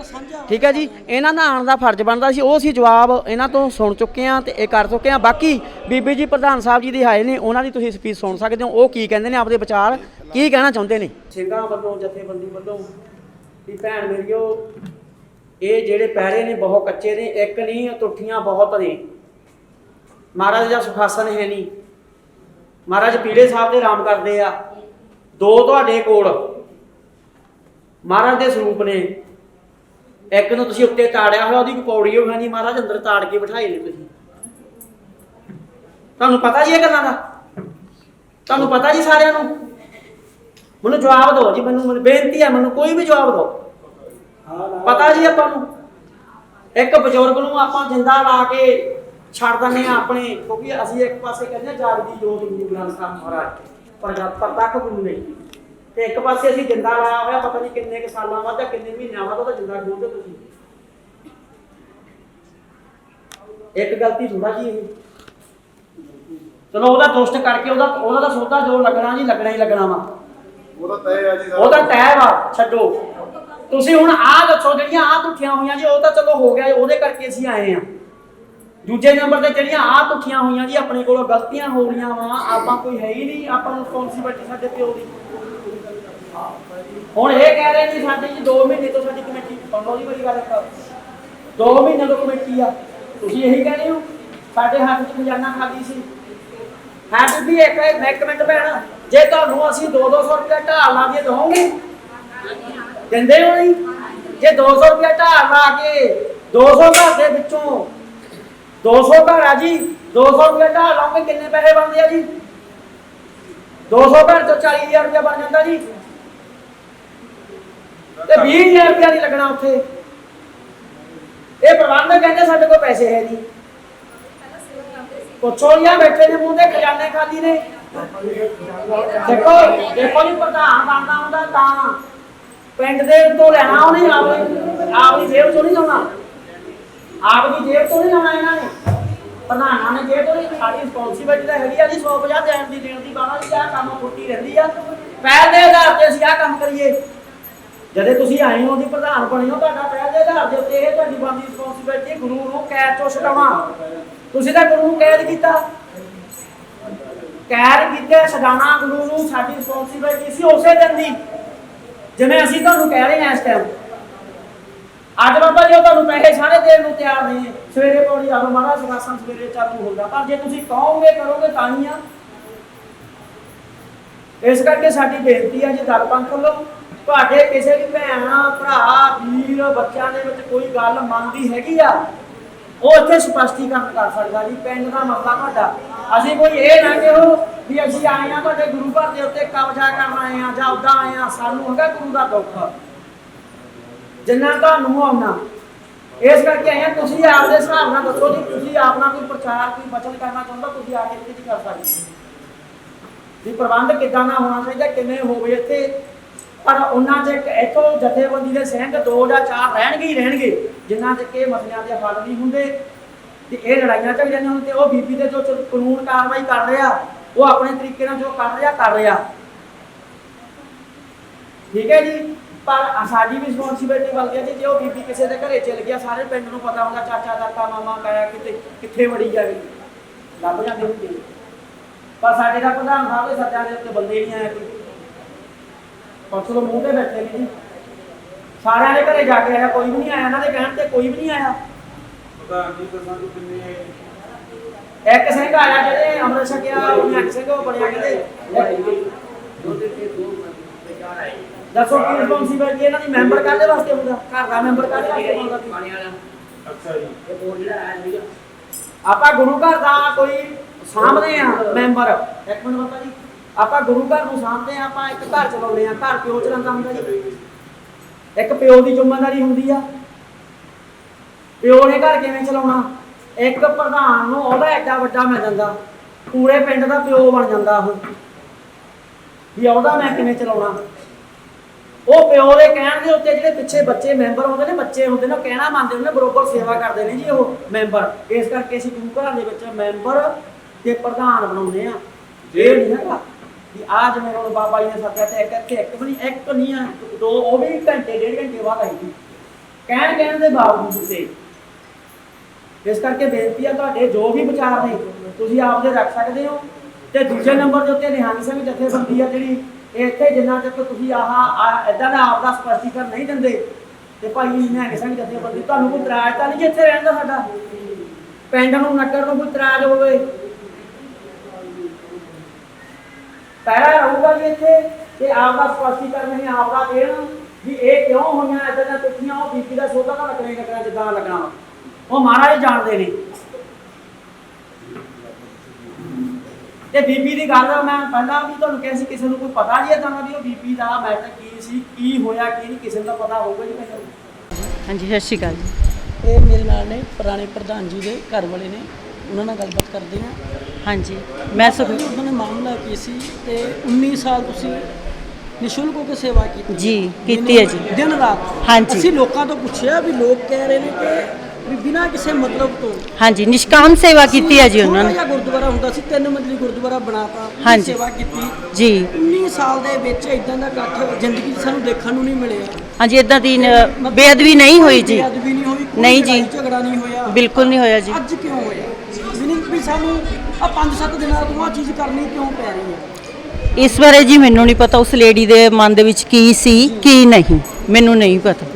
ਠੀਕ ਹੈ ਜੀ? ਇਹਨਾਂ ਦਾ ਆਉਣ ਦਾ ਫਰਜ਼ ਬਣਦਾ ਸੀ। ਉਹ ਅਸੀਂ ਜਵਾਬ ਇਹਨਾਂ ਤੋਂ ਸੁਣ ਚੁੱਕੇ ਆ ਤੇ ਇਹ ਕਰ ਚੁੱਕੇ ਆ ਬਾਕੀ ਬੀਬੀ ਜੀ, ਪ੍ਰਧਾਨ ਸਾਹਿਬ ਜੀ ਦੀ ਹਾਏ ਨੇ, ਉਹਨਾਂ ਦੀ ਤੁਸੀਂ ਸਪੀਚ ਸੁਣ ਸਕਦੇ ਹੋ। ਉਹ ਕੀ ਕਹਿੰਦੇ ਨੇ ਆਪਦੇ ਵਿਚਾਰ? ਕੀ ਕਹਿਣਾ ਚਾਹੁੰਦੇ ਨੇ? ਸਿੰਘਾਂ ਵੱਲੋਂ, ਜਥੇਬੰਦੀ ਵੱਲੋਂ ਵੀ ਭੈਣ ਮੇਰੀਓ ਇਹ ਜਿਹੜੇ ਪਹਿਰੇ ਨੇ ਬਹੁਤ ਕੱਚੇ ਨੇ, ਇੱਕ ਨਹੀਂ ਤੁੱਠੀਆਂ ਬਹੁਤ ਨੇ। ਮਹਾਰਾਜ ਦਾ ਸੁਖਾਸਨ ਹੈ ਨਹੀਂ। ਮਹਾਰਾਜ ਪੀੜੇ ਸਾਹਿਬ ਦੇ ਰਾਮ ਕਰਦੇ ਆ। ਦੋ ਤੁਹਾਡੇ ਕੋਲ ਮਹਾਰਾਜ ਦੇ ਸਰੂਪ ਨੇ। ਇੱਕ ਨੂੰ ਤੁਸੀਂ ਉੱਤੇ ਤਾੜਿਆ ਹੋਇਆ, ਉਹਦੀ ਕੋਈ ਪੌੜੀ ਹੋਗਾ ਨਹੀਂ ਮਹਾਰਾਜ ਅੰਦਰ ਤਾੜ ਕੇ ਬਿਠਾਏ ਨੇ ਤੁਸੀਂ। ਤੁਹਾਨੂੰ ਪਤਾ ਜੀ ਇਹ ਗੱਲਾਂ ਦਾ? ਤੁਹਾਨੂੰ ਪਤਾ ਜੀ ਸਾਰਿਆਂ ਨੂੰ? ਮੈਨੂੰ ਜਵਾਬ ਦਿਓ ਜੀ, ਮੈਨੂੰ ਮੈਨੂੰ ਬੇਨਤੀ ਹੈ, ਮੈਨੂੰ ਕੋਈ ਵੀ ਜਵਾਬ ਦਿਓ। ਪਤਾ ਜੀ ਆਪਾਂ ਨੂੰ? ਇੱਕ ਬਜ਼ੁਰਗ ਨੂੰ ਆਪਾਂ ਜਿੰਦਾ ਲਾ ਕੇ ਛੱਡ ਦਿੰਦੇ ਆ ਆਪਣੇ, ਕਿਉਂਕਿ ਅਸੀਂ ਇੱਕ ਪਾਸੇ ਕਹਿੰਦੇ ਆ ਜਾਗਦੀ ਜੋਤ ਗੁਰੂ ਗ੍ਰੰਥ ਸਾਹਿਬ ਮਹਾਰਾਜ ਪਰ ਪ੍ਰਤੱਖ ਗੁਰੂ ਨਹੀਂ। ਤੇ ਇੱਕ ਪਾਸੇ ਅਸੀਂ ਜਿੰਦਾ ਲਾਇਆ ਹੋਇਆ ਪਤਾ ਨਹੀਂ ਕਿੰਨੇ ਕੁ ਸਾਲਾਂ ਬਾਅਦ ਜਾਂ ਕਿੰਨੇ ਮਹੀਨਿਆਂ ਬਾਅਦ ਉਹਦਾ ਜਿੰਦਾ ਖੋਲਦੇ ਤੁਸੀਂ। ਇੱਕ ਗਲਤੀ ਥੋੜਾ ਜੀ ਇਹ। ਚਲੋ ਉਹਦਾ ਦੁਸ਼ਟ ਕਰਕੇ ਉਹਦਾ ਉਹਦਾ ਤਾਂ ਸੋਤਾ ਜੋ ਲੱਗਣਾ ਜੀ, ਲੱਗਣਾ ਹੀ ਲੱਗਣਾ ਵਾ। ਉਹਦਾ ਤੈਅ ਆ ਜੀ ਉਹਦਾ ਟੈਬ ਆ ਛੱਡੋ। ਤੁਸੀਂ ਹੁਣ ਆਹ ਦੱਸੋ, ਜਿਹੜੀਆਂ ਆਹ ਤੁੱਠੀਆਂ ਹੋਈਆਂ ਜੀ, ਉਹ ਤਾਂ ਚਲੋ ਹੋ ਗਿਆ ਉਹਦੇ ਕਰਕੇ ਅਸੀਂ ਆਏ ਆ ਦੂਜੇ ਨੰਬਰ ਤੇ ਜਿਹੜੀਆਂ ਆਹ ਤੁੱਠੀਆਂ ਹੋਈਆਂ ਜੀ, ਆਪਣੇ ਕੋਲੋਂ ਗਲਤੀਆਂ ਹੋ ਰਹੀਆਂ ਵਾ, ਆਪਾਂ ਕੋਈ ਹੈ ਹੀ ਨਹੀਂ, ਆਪਾਂ ਨੂੰ ਰਿਸਪੌਂਸਿਬਿਲਟੀ ਸਾਡੇ ਪਿਓ ਦੀ? ਹੁਣ ਇਹ ਕਹਿ ਰਹੇ ਨੇ ਸਾਡੇ ਜੀ 2 ਮਹੀਨੇ ਤੋਂ ਸਾਡੀ ਕਮੇਟੀ, ਸੁਣੋ ਜੀ ਮੇਰੀ ਗੱਲ ਇੱਕ 2 ਮਹੀਨੇ ਤੋਂ ਕਮੇਟੀ ਆ। ਤੁਸੀਂ ਇਹੀ ਕਹਿ ਰਹੇ ਹੋ, ਸਾਡੇ ਹੱਥ 'ਚ ਖਜ਼ਾਨਾ ਖਾਲੀ ਸੀ। ਹੈ ਬੀਬੀ, ਇੱਕ ਇੱਕ ਮਿੰਟ ਭੈਣ। ਜੇ ਤੁਹਾਨੂੰ ਅਸੀਂ 2-200 ਰੁਪਏ ਢਾਲ ਲਾ ਕੇ ਦਵਾਂਗੇ, ਦਿੰਦੇ ਹੋ ਨਹੀਂ? ਜੇ 200 ਰੁਪਏ ਢਾਲ ਲਾ ਕੇ 200 ਘਰ ਦੇ ਵਿੱਚੋਂ 200 ਘਰ ਆ ਜੀ 200 ਰੁਪਏ ਢਾਲ ਲਾਉਂਗੇ ਕਿੰਨੇ ਪੈਸੇ ਬਣਦੇ ਆ ਜੀ? 200 ਘਰ ਤੋਂ 40000 ਰੁਪਏ ਬਣ ਜਾਂਦਾ ਜੀ। ਤੇ 20000 ਰੁਪਏ ਨਹੀਂ ਲੱਗਣਾ ਉੱਥੇ। ਇਹ ਪ੍ਰਬੰਧਕ ਕਹਿੰਦੇ ਸਾਡੇ ਕੋਲ ਪੈਸੇ ਹੈ ਜੀ ਪੁੱਛੋ ਜਾਂ ਬੈਠੇ ਨੇ ਮੂੰਹ ਦੇ ਖਜ਼ਾਨੇ ਖਾਲੀ ਨੇ। ਦੇਖੋ ਦੇਖੋ ਜੀ, ਪ੍ਰਧਾਨ ਬਣਦਾ ਹੁੰਦਾ ਤਾਂ। ਪਿੰਡ ਦੇ ਤੋਂ ਲੈਣਾ ਉਹਨੇ ਆਪਣੀ ਆਪਣੀ ਜੇਬ ਤੋਂ ਨਹੀਂ ਲਾਉਣਾ ਆਪਣੀ ਜੇਬ ਤੋਂ ਨਹੀਂ ਲਾਉਣਾ ਇਹਨਾਂ ਨੇ। ਪ੍ਰਧਾਨਾਂ ਨੇ ਜੇਬ ਤੋਂ ਨਹੀਂ ਸਾਡੀ ਰਿਸਪੌਂਸਿਬਿਲਟੀ ਤਾਂ ਹੈਗੀ ਆ ਜੀ 150 ਦੇਣ ਦੀ ਦੇਣ ਦੀ ਬਾਣਾ ਜੀ, ਆਹ ਕੰਮ ਫੁੱਟੀ ਰਹਿੰਦੀ ਆ। ਪਹਿਲ ਦੇ ਆਧਾਰ ਤੇ ਅਸੀਂ ਆਹ ਕੰਮ ਕਰੀਏ। ਜਦੋਂ ਤੁਸੀਂ ਆਏ ਹੋ ਜੀ, ਪ੍ਰਧਾਨ ਬਣੇ ਹੋ, ਤੁਹਾਡਾ ਪਹਿਲ ਦੇ ਆਧਾਰ ਦੇ ਉੱਤੇ ਇਹ ਤੁਹਾਡੀ ਬਣਦੀ ਰਿਸਪੌਂਸਿਬਿਲਟੀ ਗੁਰੂ ਨੂੰ ਕੈਦ ਚੋਂ ਛਡਾਉਣਾ ਤੁਸੀਂ ਤਾਂ ਗੁਰੂ ਨੂੰ ਕੈਦ ਕੀਤਾ। ਕੈਦ ਕੀਤੇ ਛਡਾਉਣਾ ਗੁਰੂ ਨੂੰ ਸਾਡੀ ਰਿਸਪੌਂਸਿਬਿਲਟੀ ਸੀ ਉਸੇ ਦਿਨ ਦੀ। ਜਿਵੇਂ ਅਸੀਂ ਤੁਹਾਨੂੰ ਕਹਿ ਰਹੇ ਹਾਂ ਇਸ ਟਾਈਮ ਅੱਜ ਬਾਬਾ ਜੀ ਉਹ ਤੁਹਾਨੂੰ ਪੈਸੇ ਸਾਰੇ ਦੇਣ ਨੂੰ ਤਿਆਰ ਨੇ ਸਵੇਰੇ ਪੌੜੀ ਆਲੋ ਮਹਾਰਾਜ ਸੁਖਾਸਨ ਸਵੇਰੇ ਚਾਲੂ ਹੁੰਦਾ। ਪਰ ਜੇ ਤੁਸੀਂ ਕਹੋਗੇ, ਕਰੋਗੇ ਤਾਂ ਹੀ ਆ। ਇਸ ਕਰਕੇ ਸਾਡੀ ਬੇਨਤੀ ਹੈ ਜੀ, ਦਲ ਪੰਥ ਵੱਲੋਂ। ਤੁਹਾਡੇ ਕਿਸੇ ਵੀ ਭੈਣ, ਭਰਾ, ਵੀਰ, ਬੱਚਿਆਂ ਦੇ ਵਿੱਚ ਕੋਈ ਗੱਲ ਮੰਨਦੀ ਹੈਗੀ ਆ, ਉਹ ਇੱਥੇ ਸਪਸ਼ਟੀਕਰਨ ਕਰ ਸਕਦਾ ਜੀ। ਪਿੰਡ ਦਾ ਮਸਲਾ ਤੁਹਾਡਾ। ਅਸੀਂ ਕੋਈ ਇਹ ਨਾ ਕਿਹੋ ਵੀ ਅਸੀਂ ਆਏ ਆ ਤੁਹਾਡੇ ਗੁਰੂ ਘਰ ਦੇ ਉੱਤੇ ਕਬਜ਼ਾ ਕਰਨ ਆਏ ਆ ਜਾਂ ਉਦਾਂ ਆਏ ਆ ਸਾਨੂੰ ਹੈਗਾ ਗੁਰੂ ਦਾ ਦੁੱਖ। ਜਿੰਨਾ ਤੁਹਾਨੂੰ ਆਉਣਾ। ਇਸ ਕਰਕੇ ਆਏ ਆ ਤੁਸੀਂ ਆਪਦੇ ਹਿਸਾਬ ਨਾਲ ਦੱਸੋ ਜੀ, ਤੁਸੀਂ ਆਪਣਾ ਕੋਈ ਪ੍ਰਚਾਰ, ਕੋਈ ਬਚਨ ਕਰਨਾ ਚਾਹੁੰਦਾ, ਤੁਸੀਂ ਆ ਕੇ ਇੱਥੇ ਕਰ ਸਕਦੇ ਵੀ ਪ੍ਰਬੰਧ ਕਿੱਦਾਂ ਦਾ ਹੋਣਾ ਚਾਹੀਦਾ, ਕਿਵੇਂ ਹੋਵੇ ਇੱਥੇ? ਪਰ ਉਹਨਾਂ ਚ ਇੱਥੋਂ ਜਥੇਬੰਦੀ ਦੇ ਸਿੰਘ ਦੋ ਜਾਂ ਚਾਰ ਰਹਿਣਗੇ ਹੀ ਰਹਿਣਗੇ ਜਿਨ੍ਹਾਂ ਦੇ ਕੇ ਮਸਲਿਆਂ ਦੇ ਹੱਲ ਨਹੀਂ ਹੁੰਦੇ। ਤੇ ਇਹ ਲੜਾਈਆਂ ਝਗੜੀਆਂ ਨਹੀਂ ਹੁੰਦੇ ਤੇ ਉਹ ਬੀਬੀ ਦੇ ਜੋ ਚ- ਕਾਨੂੰਨ ਕਾਰਵਾਈ ਕਰ ਰਿਹਾ, ਉਹ ਆਪਣੇ ਤਰੀਕੇ ਨਾਲ ਜੋ ਕਰ ਰਿਹਾ ਕਰ ਰਿਹਾ। ਠੀਕ ਹੈ ਜੀ? ਪਰ ਸਾਡੀ ਰਿਸਪੌਂਸਿਬਿਲਟੀ ਬਣਦੀ ਹੈ ਜੀ, ਜੇ ਉਹ ਬੀਬੀ ਕਿਸੇ ਦੇ ਘਰੇ ਚਲ ਗਿਆ, ਸਾਰੇ ਪਿੰਡ ਨੂੰ ਪਤਾ ਹੁੰਦਾ, ਚਾਚਾ ਦਾਦਾ ਮਾਮਾ, ਕਾਇਆ ਕਿਤੇ, ਕਿੱਥੇ ਵੜੀ ਜਾਵੇ। ਲੱਭ ਜਾਂਦੇ ਹੁੰਦੇ ਨੇ। ਪਰ ਸਾਡੇ ਦਾ ਪ੍ਰਧਾਨ ਸਾਹਿਬ ਦੇ ਸੱਤਿਆਂ ਦੇ ਉੱਤੇ ਬੰਦੇ ਨਹੀਂ ਆਏ ਕੋਈ। ਪਰਸੋਂ ਤੋਂ ਮੂੰਹ ਤੇ ਬੈਠੇ ਨੇ ਜੀ। ਸਾਰਿਆਂ ਦੇ ਘਰੇ ਜਾ ਕੇ ਆਇਆ, ਕੋਈ ਵੀ ਨਹੀਂ ਆਇਆ, ਇਹਨਾਂ ਦੇ ਕਹਿਣ ਤੇ ਕੋਈ ਵੀ ਨਹੀਂ ਆਇਆ ਪ੍ਰਧਾਨ ਜੀ ਦੱਸਾਂ ਕਿ ਕਿੰਨੇ ਇੱਕ ਸਿੰਘ ਆਇਆ ਜਿਹੜੇ ਅੰਮ੍ਰਿਤ ਛਕਿਆ ਉਹਨੇ ਇੱਕ ਸਿੰਘ ਉਹ ਬਣਿਆ ਕਹਿੰਦੇ। ਦੱਸੋ ਕੀ ਰਿਸਪੌਂਸਿਬਿਲਟੀ ਇਹਨਾਂ ਦੀ ਮੈਂਬਰ ਕਾਹਦੇ ਵਾਸਤੇ ਹੁੰਦਾ? ਘਰ ਦਾ ਮੈਂਬਰ ਕਾਹਦੇ ਵਾਸਤੇ ਹੁੰਦਾ ਅੱਛਾ ਜੀ। ਆਪਾਂ ਗੁਰੂ ਘਰ ਦਾ ਕੋਈ ਸਾਂਭਦੇ ਆ ਮੈਂਬਰ। ਇੱਕ ਮਿੰਟ ਬਾਬਾ ਜੀ। ਆਪਾਂ ਗੁਰੂ ਘਰ ਨੂੰ ਸਾਂਭਦੇ ਆ ਆਪਾਂ ਇੱਕ ਘਰ ਚਲਾਉਂਦੇ ਆ ਘਰ ਪਿਓ ਚਲਾਉਂਦਾ ਹੁੰਦਾ ਜੀ। ਇੱਕ ਪਿਓ ਦੀ ਜ਼ਿੰਮੇਵਾਰੀ ਹੁੰਦੀ ਆ। ਪਿਓ ਨੇ ਘਰ ਕਿਵੇਂ ਚਲਾਉਣਾ? ਇੱਕ ਪ੍ਰਧਾਨ ਨੂੰ ਉਹਦਾ ਐਡਾ ਵੱਡਾ ਮਿਲ ਜਾਂਦਾ। ਪੂਰੇ ਪਿੰਡ ਦਾ ਪਿਓ ਬਣ ਜਾਂਦਾ ਉਹ। ਵੀ ਉਹਦਾ ਮੈਂ ਕਿਵੇਂ ਚਲਾਉਣਾ? ਉਹ ਪਿਓ ਦੇ ਕਹਿਣ ਦੇ ਉੱਤੇ ਜਿਹੜੇ ਪਿੱਛੇ ਬੱਚੇ ਮੈਂਬਰ ਹੁੰਦੇ ਨੇ ਬੱਚੇ ਹੁੰਦੇ ਨੇ ਉਹ ਕਹਿਣਾ ਮੰਨਦੇ ਹੁੰਦੇ ਨੇ ਬਰੋਬਰ ਸੇਵਾ ਕਰਦੇ ਨੇ ਜੀ ਉਹ ਮੈਂਬਰ। ਇਸ ਕਰਕੇ ਅਸੀਂ ਗੁਰੂ ਘਰਾਂ ਦੇ ਵਿੱਚ ਮੈਂਬਰ ਤੇ ਪ੍ਰਧਾਨ ਬਣਾਉਂਦੇ ਆ ਇਹ ਨਹੀਂ ਹੈਗਾ ਵੀ ਆ ਜਿਵੇਂ ਹੁਣ ਬਾਬਾ ਜੀ ਨੇ ਸੱਦਿਆ ਤੇ ਇੱਕ ਇੱਥੇ ਇੱਕ ਨਹੀਂ ਇੱਕ ਨਹੀਂ ਆ ਦੋ ਉਹ ਵੀ ਘੰਟੇ ਡੇਢ ਘੰਟੇ ਬਾਅਦ ਆਈ ਸੀ। ਕਹਿਣ ਕਹਿਣ ਦੇ ਬਾਵਜੂਦ ਤੇ ਇਸ ਕਰਕੇ ਬੇਨਤੀ ਆ ਤੁਹਾਡੇ ਜੋ ਵੀ ਵਿਚਾਰ ਨੇ, ਤੁਸੀਂ ਆਪਦੇ ਰੱਖ ਸਕਦੇ ਹੋ। ਤੇ ਦੂਜੇ ਨੰਬਰ ਦੇ ਉੱਤੇ ਨਿਹੰਗ ਸਿੰਘ ਜਥੇਬੰਦੀ ਆ ਜਿਹੜੀ ਇੱਥੇ ਜਿੰਨਾ ਚਿਰ ਤੁਸੀਂ ਆਹ ਇਦਾਂ ਦਾ ਆਪ ਸਪਸ਼ਟੀਕਰਨ ਨਹੀਂ ਦਿੰਦੇ, ਤੇ ਭਾਈ ਨਿਹੰਗ ਸਿੰਘ ਜਥੇਬੰਦੀ, ਤੁਹਾਨੂੰ ਕੋਈ ਇਤਰਾਜ਼ ਤਾਂ ਨਹੀਂ ਕਿ ਇੱਥੇ ਰਹਿਣ ਦਾ ਸਾਡਾ? ਪਿੰਡ ਨੂੰ ਨਗਰ ਨੂੰ ਕੋਈ ਇਤਰਾਜ਼ ਹੋਵੇ? ਪਹਿਰਾ ਰਹੂਗਾ ਜੀ ਇੱਥੇ ਤੇ ਆਪ ਸਪਸ਼ਟੀਕਰਨ ਨਹੀਂ ਆਪ ਦੇਣ, ਵੀ ਇਹ ਕਿਉਂ ਹੋਈਆਂ ਇਦਾਂ ਦੀਆਂ ਤੁੱਠੀਆਂ ਉਹ ਬੀਪੀ ਦਾ ਸੋਧਾ ਤਾਂ ਲੱਗਣਾ ਲੱਗਣਾ ਜਿੱਦਾਂ ਲੱਗਣਾ। ਉਹ ਮਹਾਰਾਜ ਜਾਣਦੇ ਨੇ। ਤੇ ਬੀਪੀ ਦੀ ਗੱਲ ਮੈਂ ਪਹਿਲਾਂ ਵੀ ਤੁਹਾਨੂੰ ਕਿਹਾ ਸੀ ਕਿਸੇ ਨੂੰ ਕੋਈ ਪਤਾ ਨਹੀਂ ਇਦਾਂ ਦਾ ਵੀ ਉਹ ਬੀਪੀ ਦਾ ਮੈਟਰ ਕੀ ਸੀ ਕੀ ਹੋਇਆ ਕੀ ਨਹੀਂ ਕਿਸੇ ਨੂੰ ਤਾਂ ਪਤਾ ਹੋਊਗਾ ਜੀ ਮੈਨੂੰ। ਹਾਂਜੀ ਸਤਿ ਸ਼੍ਰੀ ਅਕਾਲ ਜੀ। ਇਹ ਮੇਰੇ ਨਾਲ ਨੇ ਪੁਰਾਣੇ ਪ੍ਰਧਾਨ ਜੀ ਦੇ ਘਰ ਵਾਲੇ ਨੇ ਉਹਨਾਂ ਨਾਲ ਗੱਲਬਾਤ ਕਰਦੇ ਹਾਂ। ਹਾਂਜੀ। ਮੈਂ ਸੁਖ ਉਹਨਾਂ ਨੇ ਮਾਮਲਾ ਕੀ ਸੀ ਤੇ 19 ਸਾਲ ਤੁਸੀਂ ਨਿਸ਼ੁਲਕ ਹੋ ਕੇ ਸੇਵਾ ਕੀਤੀ। ਜੀ, ਕੀਤੀ ਹੈ ਜੀ। ਦਿਨ ਰਾਤ ਹਾਂਜੀ। ਅਸੀਂ ਲੋਕਾਂ ਤੋਂ ਪੁੱਛਿਆ ਵੀ ਲੋਕ ਕਹਿ ਰਹੇ ਨੇ ਕਿ ਵੀ ਬਿਨਾਂ ਕਿਸੇ ਮਤਲਬ ਤੋਂ ਹਾਂਜੀ ਨਿਸ਼ਕਾਮ ਸੇਵਾ ਕੀਤੀ ਹੈ ਜੀ ਉਹਨਾਂ ਨੇ। ਛੋਟਾ ਜਿਹਾ ਗੁਰਦੁਆਰਾ ਹੁੰਦਾ ਸੀ ਤਿੰਨ ਮੰਜ਼ਲੀ ਗੁਰਦੁਆਰਾ ਬਣਾਤਾ ਉਹਦੀ ਹਾਂਜੀ। ਸੇਵਾ ਕੀਤੀ। ਜੀ। 19 ਸਾਲ ਦੇ ਵਿੱਚ ਇਦਾਂ ਦਾ ਇਕੱਠ ਜ਼ਿੰਦਗੀ 'ਚ ਸਾਨੂੰ ਦੇਖਣ ਨੂੰ ਨਹੀਂ ਮਿਲਿਆ। ਹਾਂਜੀ ਇਦਾਂ ਦੀ ਨ- ਬੇਅਦਬੀ ਨਹੀਂ ਹੋਈ ਜੀ। ਬੇਅਦਬੀ ਨਹੀਂ ਹੋਈ ਕੋਈ ਨਹੀਂ ਜੀ। ਲੜਾਈ ਝਗੜਾ ਨਹੀਂ ਹੋਇਆ। ਬਿਲਕੁਲ ਨਹੀਂ ਹੋਇਆ ਜੀ। ਅੱਜ ਕਿਉਂ ਹੋਇਆ? ਮੀਨਿੰਗ ਵੀ ਸਾਨੂੰ ਆ 5-7 ਦਿਨਾਂ ਤੋਂ ਆ ਚੀਜ਼ ਕਰਨੀ ਕਿਉਂ ਪੈ ਰਹੀ ਹੈ? ਇਸ ਬਾਰੇ ਜੀ ਮੈਨੂੰ ਨਹੀਂ ਪਤਾ ਉਸ ਲੇਡੀ ਦੇ ਮਨ ਦੇ ਵਿੱਚ ਕੀ ਸੀ ਕੀ ਨਹੀਂ। ਮੈਨੂੰ ਨਹੀਂ ਪਤਾ।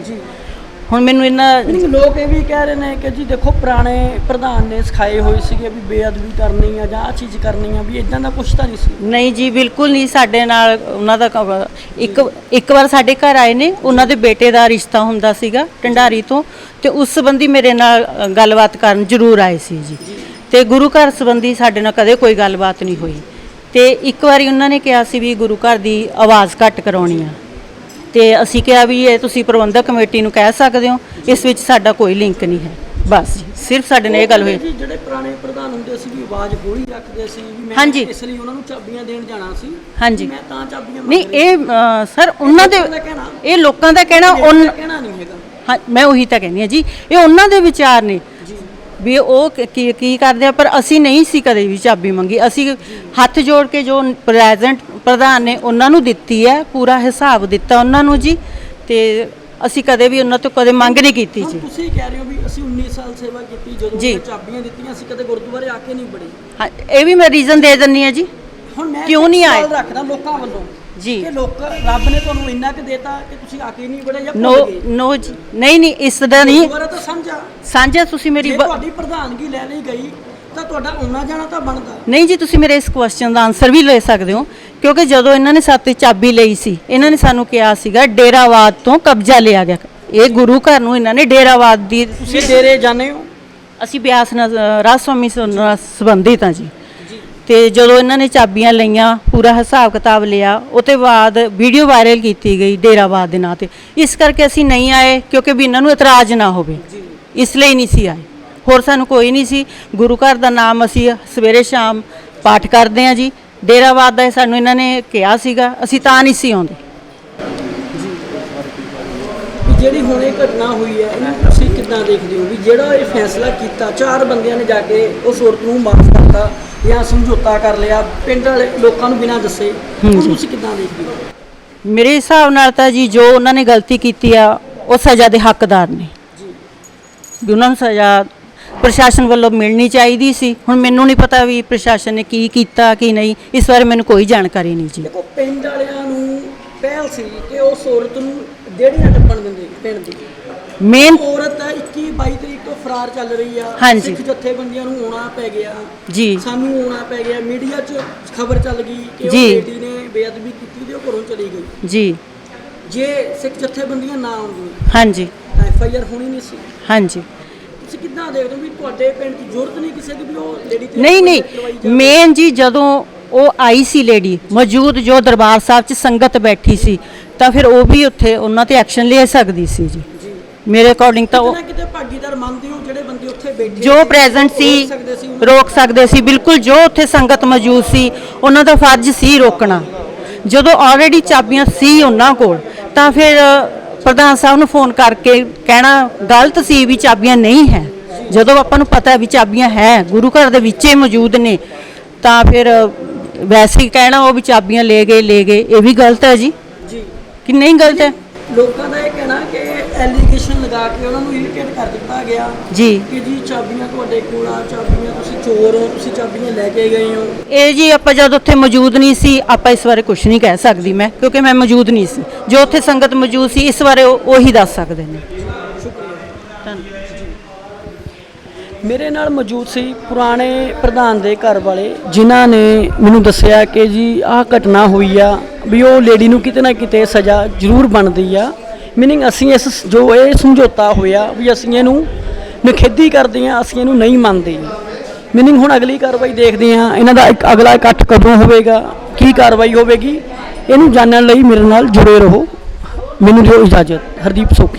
ਹੁਣ ਮੈਨੂੰ ਇਹਨਾਂ ਲੋਕ ਇਹ ਵੀ ਕਹਿ ਰਹੇ ਨੇ ਕਿ ਜੀ ਦੇਖੋ ਪੁਰਾਣੇ ਪ੍ਰਧਾਨ ਨੇ ਸਿਖਾਏ ਹੋਏ ਸੀਗੇ ਵੀ ਬੇਅਦਬੀ ਕਰਨੀ ਆ ਜਾਂ ਆ ਚੀਜ਼ ਕਰਨੀ ਆ ਵੀ ਇਦਾਂ ਦਾ ਕੁਛ ਤਾਂ ਨਹੀਂ ਸੀ। ਨਹੀਂ ਜੀ ਬਿਲਕੁਲ ਨਹੀਂ। ਸਾਡੇ ਨਾਲ ਉਹਨਾਂ ਦਾ ਕ- ਇੱਕ ਇੱਕ ਵਾਰ ਸਾਡੇ ਘਰ ਆਏ ਨੇ ਉਹਨਾਂ ਦੇ ਬੇਟੇ ਦਾ ਰਿਸ਼ਤਾ ਹੁੰਦਾ ਸੀਗਾ ਢੰਡਾਰੀ ਤੋਂ ਤੇ ਉਸ ਸੰਬੰਧੀ ਮੇਰੇ ਨਾਲ ਅ, ਗੱਲਬਾਤ ਕਰਨ ਜ਼ਰੂਰ ਆਏ ਸੀ ਜੀ। ਤੇ ਗੁਰੂ ਘਰ ਸੰਬੰਧੀ ਸਾਡੇ ਨਾਲ ਕਦੇ ਕੋਈ ਗੱਲਬਾਤ ਨਹੀਂ ਹੋਈ। ਤੇ ਇੱਕ ਵਾਰੀ ਉਹਨਾਂ ਨੇ ਕਿਹਾ ਸੀ ਵੀ ਗੁਰੂ ਘਰ ਦੀ ਆਵਾਜ਼ ਘੱਟ ਕਰਾਉਣੀ ਆ। ਤੇ ਅਸੀਂ ਕਿਹਾ ਵੀ ਇਹ ਤੁਸੀਂ ਪ੍ਰਬੰਧਕ ਕਮੇਟੀ ਨੂੰ ਕਹਿ ਸਕਦੇ ਹੋ ਇਸ ਵਿੱਚ ਸਾਡਾ ਕੋਈ ਲਿੰਕ ਨਹੀਂ ਹੈ। ਬਸ ਜੀ ਸਿਰਫ ਸਾਡੇ ਨਾਲ ਇਹ ਗੱਲ ਹੋਈ। ਜੀ ਜਿਹੜੇ ਪੁਰਾਣੇ ਪ੍ਰਧਾਨ ਹੁੰਦੇ ਸੀ ਵੀ ਆਵਾਜ਼ ਹੌਲੀ ਰੱਖਦੇ ਸੀ ਵੀ ਮੈਂ ਹਾਂਜੀ। ਇਸ ਲਈ ਉਹਨਾਂ ਨੂੰ ਚਾਬੀਆਂ ਦੇਣ ਜਾਣਾ ਸੀ ਹਾਂਜੀ। ਮੈਂ ਤਾਂ ਚਾਬੀਆਂ ਨਹੀਂ ਇਹ ਅ, ਸਰ ਉਹਨਾਂ ਦੇ ਲੋਕਾਂ ਦਾ ਕਹਿਣਾ। ਇਹ ਲੋਕਾਂ ਦਾ ਕਹਿਣਾ ਉਨ ਤਾਂ ਕਹਿਣਾ ਨਹੀਂ ਹੈਗਾ। ਹਾਂ ਮੈਂ ਉਹੀ ਤਾਂ ਕਹਿੰਦੀ ਆ ਜੀ ਇਹ ਉਹਨਾਂ ਦੇ ਵਿਚਾਰ ਨੇ। ਵੀ ਉਹ ਕੀ- ਕੀ ਕੀ ਕਰਦੇ ਆ ਪਰ ਅਸੀਂ ਨਹੀਂ ਸੀ ਕਦੇ ਵੀ ਚਾਬੀ ਮੰਗੀ। ਅਸੀਂ ਹੱਥ ਜੋੜ ਕੇ ਜੋ ਪ੍ਰੈਜ਼ੈਂਟ ਪ੍ਰਧਾਨ ਨੇ ਉਹਨਾਂ ਨੂੰ ਦਿੱਤੀ ਹੈ ਪੂਰਾ ਹਿਸਾਬ ਦਿੱਤਾ ਉਹਨਾਂ ਨੂੰ ਜੀ ਤੇ ਅਸੀਂ ਕਦੇ ਵੀ ਉਹਨਾਂ ਤੋਂ ਕਦੇ ਮੰਗ ਨਹੀਂ ਕੀਤੀ ਜੀ। ਤੁਸੀਂ ਕਹਿ ਰਹੇ ਹੋ ਵੀ ਅਸੀਂ 19 ਸਾਲ ਸੇਵਾ ਕੀਤੀ ਜਦੋਂ ਚਾਬੀਆਂ ਦਿੱਤੀਆਂ ਅਸੀਂ ਕਦੇ ਗੁਰਦੁਆਰੇ ਆ ਕੇ ਨਹੀਂ ਬੜੇ। ਹਾਂ ਇਹ ਵੀ ਮੈਂ ਰੀਜ਼ਨ ਦੇ ਦਿੰਨੀ ਆ ਜੀ। ਹੁਣ ਮੈਂ ਕਿਉਂ ਨਹੀਂ ਆਏ? ਰੱਖਦਾ ਲੋਕਾਂ ਵੱਲੋਂ ਜੀ। ਕਿ ਲੋਕ ਰੱਬ ਨੇ ਤੁਹਾਨੂੰ ਇੰਨਾ ਕੁ ਦੇਤਾ ਕਿ ਤੁਸੀਂ ਆ ਕੇ ਨਹੀਂ ਬੜੇ ਜਾਂ ਨੋ ਨੋ ਜੀ ਨਹੀਂ ਨਹੀਂ ਇਸ ਦਾ ਨਹੀਂ। ਗੁਰਦੁਆਰਾ ਤਾਂ ਸਮਝਾ ਸਾਂਝਾ ਤੁਸੀਂ ਮੇਰੀ ਤੁਹਾਡੀ ਪ੍ਰਧਾਨਗੀ ਲੈ ਲਈ ਗਈ ਤਾਂ ਤੁਹਾਡਾ ਆਉਣਾ ਜਾਣਾ ਤਾਂ ਬਣਦਾ। ਨਹੀਂ ਜੀ ਤੁਸੀਂ ਮੇਰੇ ਇਸ ਕੁਐਸਚਨ ਦਾ ਆਨਸਰ ਵੀ ਲੈ ਸਕਦੇ ਹੋ। ਕਿਉਂਕਿ ਜਦੋਂ ਇਹਨਾਂ ਨੇ ਸਾਤੇ ਚਾਬੀ ਲਈ ਸੀ ਇਹਨਾਂ ਨੇ ਸਾਨੂੰ ਕਿਹਾ ਸੀਗਾ ਡੇਰਾਵਾਦ ਤੋਂ ਕਬਜ਼ਾ ਲਿਆ ਗਿਆ। ਇਹ ਗੁਰੂ ਘਰ ਨੂੰ ਇਹਨਾਂ ਨੇ ਡੇਰਾਵਾਦ ਦੀ ਤੁਸੀਂ ਡੇਰੇ ਜਾਣੇ ਹੋ? ਅਸੀਂ ਬਿਆਸ ਨਾਲ ਰਾਜ ਸਵਾਮੀ ਨਾਲ ਸੰਬੰਧਿਤ ਹਾਂ ਜੀ। ਤੇ ਜਦੋਂ ਇਹਨਾਂ ਨੇ ਚਾਬੀਆਂ ਲਈਆਂ ਪੂਰਾ ਹਿਸਾਬ ਕਿਤਾਬ ਲਿਆ ਉਹ ਤੋਂ ਬਾਅਦ ਵੀਡੀਓ ਵਾਇਰਲ ਕੀਤੀ ਗਈ ਡੇਰਾਵਾਦ ਦੇ ਨਾਂ ਤੇ। ਇਸ ਕਰਕੇ ਅਸੀਂ ਨਹੀਂ ਆਏ ਕਿਉਂਕਿ ਵੀ ਇਹਨਾਂ ਨੂੰ ਇਤਰਾਜ਼ ਨਾ ਹੋਵੇ। ਇਸ ਲਈ ਨਹੀਂ ਸੀ ਆਏ। ਹੋਰ ਸਾਨੂੰ ਕੋਈ ਨਹੀਂ ਸੀ। ਗੁਰੂ ਘਰ ਦਾ ਨਾਮ ਅਸੀਂ ਸਵੇਰੇ ਸ਼ਾਮ ਪਾਠ ਕਰਦੇ ਹਾਂ ਜੀ। ਡੇਰਾਵਾਦ ਦਾ ਸਾਨੂੰ ਇਹਨਾਂ ਨੇ ਕਿਹਾ ਸੀਗਾ ਅਸੀਂ ਤਾਂ ਨਹੀਂ ਸੀ ਆਉਂਦੇ। ਜਿਹੜੀ ਹੁਣ ਇਹ ਘਟਨਾ ਹੋਈ ਹੈ ਇਹਨੂੰ ਤੁਸੀਂ ਕਿੱਦਾਂ ਦੇਖਦੇ ਹੋ? ਵੀ ਜਿਹੜਾ ਇਹ ਫੈਸਲਾ ਕੀਤਾ ਚਾਰ ਬੰਦਿਆਂ ਨੇ ਜਾ ਕੇ ਉਸ ਔਰਤ ਨੂੰ ਮਾਫ ਕਰਤਾ ਜਾਂ ਸਮਝੌਤਾ ਕਰ ਲਿਆ ਪਿੰਡ ਵਾਲੇ ਲੋਕਾਂ ਨੂੰ ਬਿਨਾਂ ਦੱਸੇ ਤੁਸੀਂ ਕਿੱਦਾਂ ਦੇਖਦੇ ਹੋ? ਮੇਰੇ ਹਿਸਾਬ ਨਾਲ ਤਾਂ ਜੀ ਜੋ ਉਹਨਾਂ ਨੇ ਗਲਤੀ ਕੀਤੀ ਆ ਉਹ ਸਜ਼ਾ ਦੇ ਹੱਕਦਾਰ ਨੇ। ਵੀ ਉਹਨਾਂ ਨੂੰ ਸਜ਼ਾ ਪ੍ਰਸ਼ਾਸਨ ਵੱਲੋਂ ਮਿਲਣੀ ਚਾਹੀਦੀ ਸੀ। ਹੁਣ ਮੈਨੂੰ ਨਹੀਂ ਪਤਾ ਵੀ ਪ੍ਰਸ਼ਾਸਨ ਨੇ ਕੀ ਕੀਤਾ ਕੀ ਨਹੀਂ। ਇਸ ਬਾਰੇ ਮੈਨੂੰ ਕੋਈ ਜਾਣਕਾਰੀ ਨਹੀਂ ਜੀ। ਦੇਖੋ ਪਿੰਡ ਵਾਲਿਆਂ ਨੂੰ ਪਹਿਲ ਸੀ ਕਿ ਉਸ ਔਰਤ ਨੂੰ ਜਿਹੜੀ ਨਾ ਟੱਪਣ ਦਿੰਦੇ ਪਿੰਡ ਦੀ। ਮੇਨ ਔਰਤ 21 22 ਤਰੀਕ ਤੋਂ ਫਰਾਰ ਚੱਲ ਰਹੀ ਆ। ਹਾਂਜੀ। ਸਿੱਖ ਜਥੇਬੰਦੀਆਂ ਨੂੰ ਆਉਣਾ ਪੈ ਗਿਆ। ਜੀ। ਸਾਨੂੰ ਆਉਣਾ ਪੈ ਗਿਆ। ਮੀਡੀਆ 'ਚ ਖਬਰ ਚੱਲ ਗਈ ਕਿ ਉਹ ਜੀ। ਬੇਟੀ ਨੇ ਬੇਅਦਬੀ ਕੀਤੀ ਤੇ ਉਹ ਘਰੋਂ ਚਲੀ ਗਈ। ਜੀ। ਜੇ ਸਿੱਖ ਜਥੇਬੰਦੀਆਂ ਨਾ ਆਉਂਦੀਆਂ ਹਾਂਜੀ। ਤਾਂ ਐਫ ਆਈ ਆਰ ਹੋਣੀ ਨਹੀਂ ਸੀ। ਹਾਂਜੀ। ਤੁਸੀਂ ਕਿੱਦਾਂ ਦੇਖਦੇ ਹੋ ਵੀ ਤੁਹਾਡੇ ਪਿੰਡ 'ਚ ਜ਼ਰੂਰਤ ਨਹੀਂ ਕਿਸੇ ਦੀ ਵੀ ਉਹ ਲੇਡੀ ਤੇ ਨਹੀਂ ਨਹੀਂ? ਮੇਨ ਜੀ ਜਦੋਂ ਉਹ ਆਈ ਸੀ ਲੇਡੀ ਮੌਜੂਦ ਜੋ ਦਰਬਾਰ ਸਾਹਿਬ 'ਚ ਸੰਗਤ ਬੈਠੀ ਸੀ ਤਾਂ ਫਿਰ ਉਹ ਵੀ ਉੱਥੇ ਉਹਨਾਂ ਤੇ ਐਕਸ਼ਨ ਲੈ ਸਕਦੀ ਸੀ ਜੀ। ਮੇਰੇ ਅਕੋਰਡਿੰਗ ਤਾਂ ਉਹ ਕਿਤੇ ਭਾਗੀਦਾਰ ਮੰਨਦੇ ਹੋ ਜਿਹੜੇ ਬੰਦੇ ਉੱਥੇ ਬੈਠੇ ਜੋ ਪ੍ਰੈਜ਼ੈਂਟ ਸੀ ਰੋਕ ਸਕਦੇ ਸੀ ਬਿਲਕੁਲ ਜੋ ਉੱਥੇ ਸੰਗਤ ਮੌਜੂਦ ਸੀ ਉਹਨਾਂ ਦਾ ਫਰਜ਼ ਸੀ ਰੋਕਣਾ। ਜਦੋਂ ਆਲਰੇਡੀ ਚਾਬੀਆਂ ਸੀ ਉਹਨਾਂ ਕੋਲ ਤਾਂ ਫਿਰ ਪ੍ਰਧਾਨ ਸਾਹਿਬ ਨੂੰ ਫੋਨ ਕਰਕੇ ਕਹਿਣਾ ਗਲਤ ਸੀ ਵੀ ਚਾਬੀਆਂ ਨਹੀਂ ਹੈ। ਜਦੋਂ ਆਪਾਂ ਨੂੰ ਪਤਾ ਵੀ ਚਾਬੀਆਂ ਹੈ ਗੁਰੂ ਘਰ ਦੇ ਵਿੱਚ ਹੀ ਮੌਜੂਦ ਨੇ ਤਾਂ ਫਿਰ ਵੈਸੇ ਹੀ ਕਹਿਣਾ ਉਹ ਵੀ ਚਾਬੀਆਂ ਲੈ ਗਏ ਲੈ ਗਏ ਇਹ ਵੀ ਗਲਤ ਹੈ ਜੀ? ਜੀ। ਕਿ ਨਹੀਂ ਗਲਤ ਹੈ? ਲੋਕਾਂ ਦਾ ਇਹ ਕਹਿਣਾ ਕਿ ਐਲੀਗੇਸ਼ਨ ਲਗਾ ਕੇ ਉਹਨਾਂ ਨੂੰ ਇਰੀਟੇਟ ਕਰ ਦਿੱਤਾ ਗਿਆ ਜੀ। ਕਿ ਜੀ ਚਾਬੀਆਂ ਤੁਹਾਡੇ ਕੋਲ ਆ ਚਾਬੀਆਂ ਤੁਸੀਂ ਚੋਰ ਹੋ ਤੁਸੀਂ ਚਾਬੀਆਂ ਲੈ ਕੇ ਗਏ ਹੋ। ਇਹ ਜੀ ਆਪਾਂ ਜਦ ਉੱਥੇ ਮੌਜੂਦ ਨਹੀਂ ਸੀ ਆਪਾਂ ਇਸ ਬਾਰੇ ਕੁਝ ਨਹੀਂ ਕਹਿ ਸਕਦੀ ਮੈਂ ਕਿਉਂਕਿ ਮੈਂ ਮੌਜੂਦ ਨਹੀਂ ਸੀ। ਜੋ ਉੱਥੇ ਸੰਗਤ ਮੌਜੂਦ ਸੀ, ਇਸ ਬਾਰੇ ਉਹ- ਉਹੀ ਦੱਸ ਸਕਦੇ ਨੇ। ਮੇਰੇ ਨਾਲ ਮੌਜੂਦ ਸੀ ਪੁਰਾਣੇ ਪ੍ਰਧਾਨ ਦੇ ਘਰ ਵਾਲੇ, ਜਿਨ੍ਹਾਂ ਨੇ ਮੈਨੂੰ ਦੱਸਿਆ ਕਿ ਜੀ, ਆਹ ਘਟਨਾ ਹੋਈ ਆ, ਵੀ ਉਹ ਲੇਡੀ ਨੂੰ ਕਿਤੇ ਨਾ ਕਿਤੇ ਸਜ਼ਾ ਜ਼ਰੂਰ ਬਣਦੀ ਆ। ਮੀਨਿੰਗ ਅਸੀਂ ਇਸ ਜੋ ਇਹ ਸਮਝੌਤਾ ਹੋਇਆ ਵੀ ਅਸੀਂ ਇਹਨੂੰ ਨਿਖੇਧੀ ਕਰਦੇ ਆ ਅਸੀਂ ਇਹਨੂੰ ਨਹੀਂ ਮੰਨਦੇ। ਮੀਨਿੰਗ ਹੁਣ ਅਗਲੀ ਕਾਰਵਾਈ ਦੇਖਦੇ ਆ ਇਹਨਾਂ ਦਾ ਇੱਕ ਅਗਲਾ ਇਕੱਠ ਕਦੋਂ ਹੋਵੇਗਾ? ਕੀ ਕਾਰਵਾਈ ਹੋਵੇਗੀ? ਇਹਨੂੰ ਜਾਣਨ ਲਈ ਮੇਰੇ ਨਾਲ ਜੁੜੇ ਰਹੋ। ਮੈਨੂੰ ਦਿਓ ਇਜਾਜ਼ਤ। ਹਰਦੀਪ ਸੋਖੀ।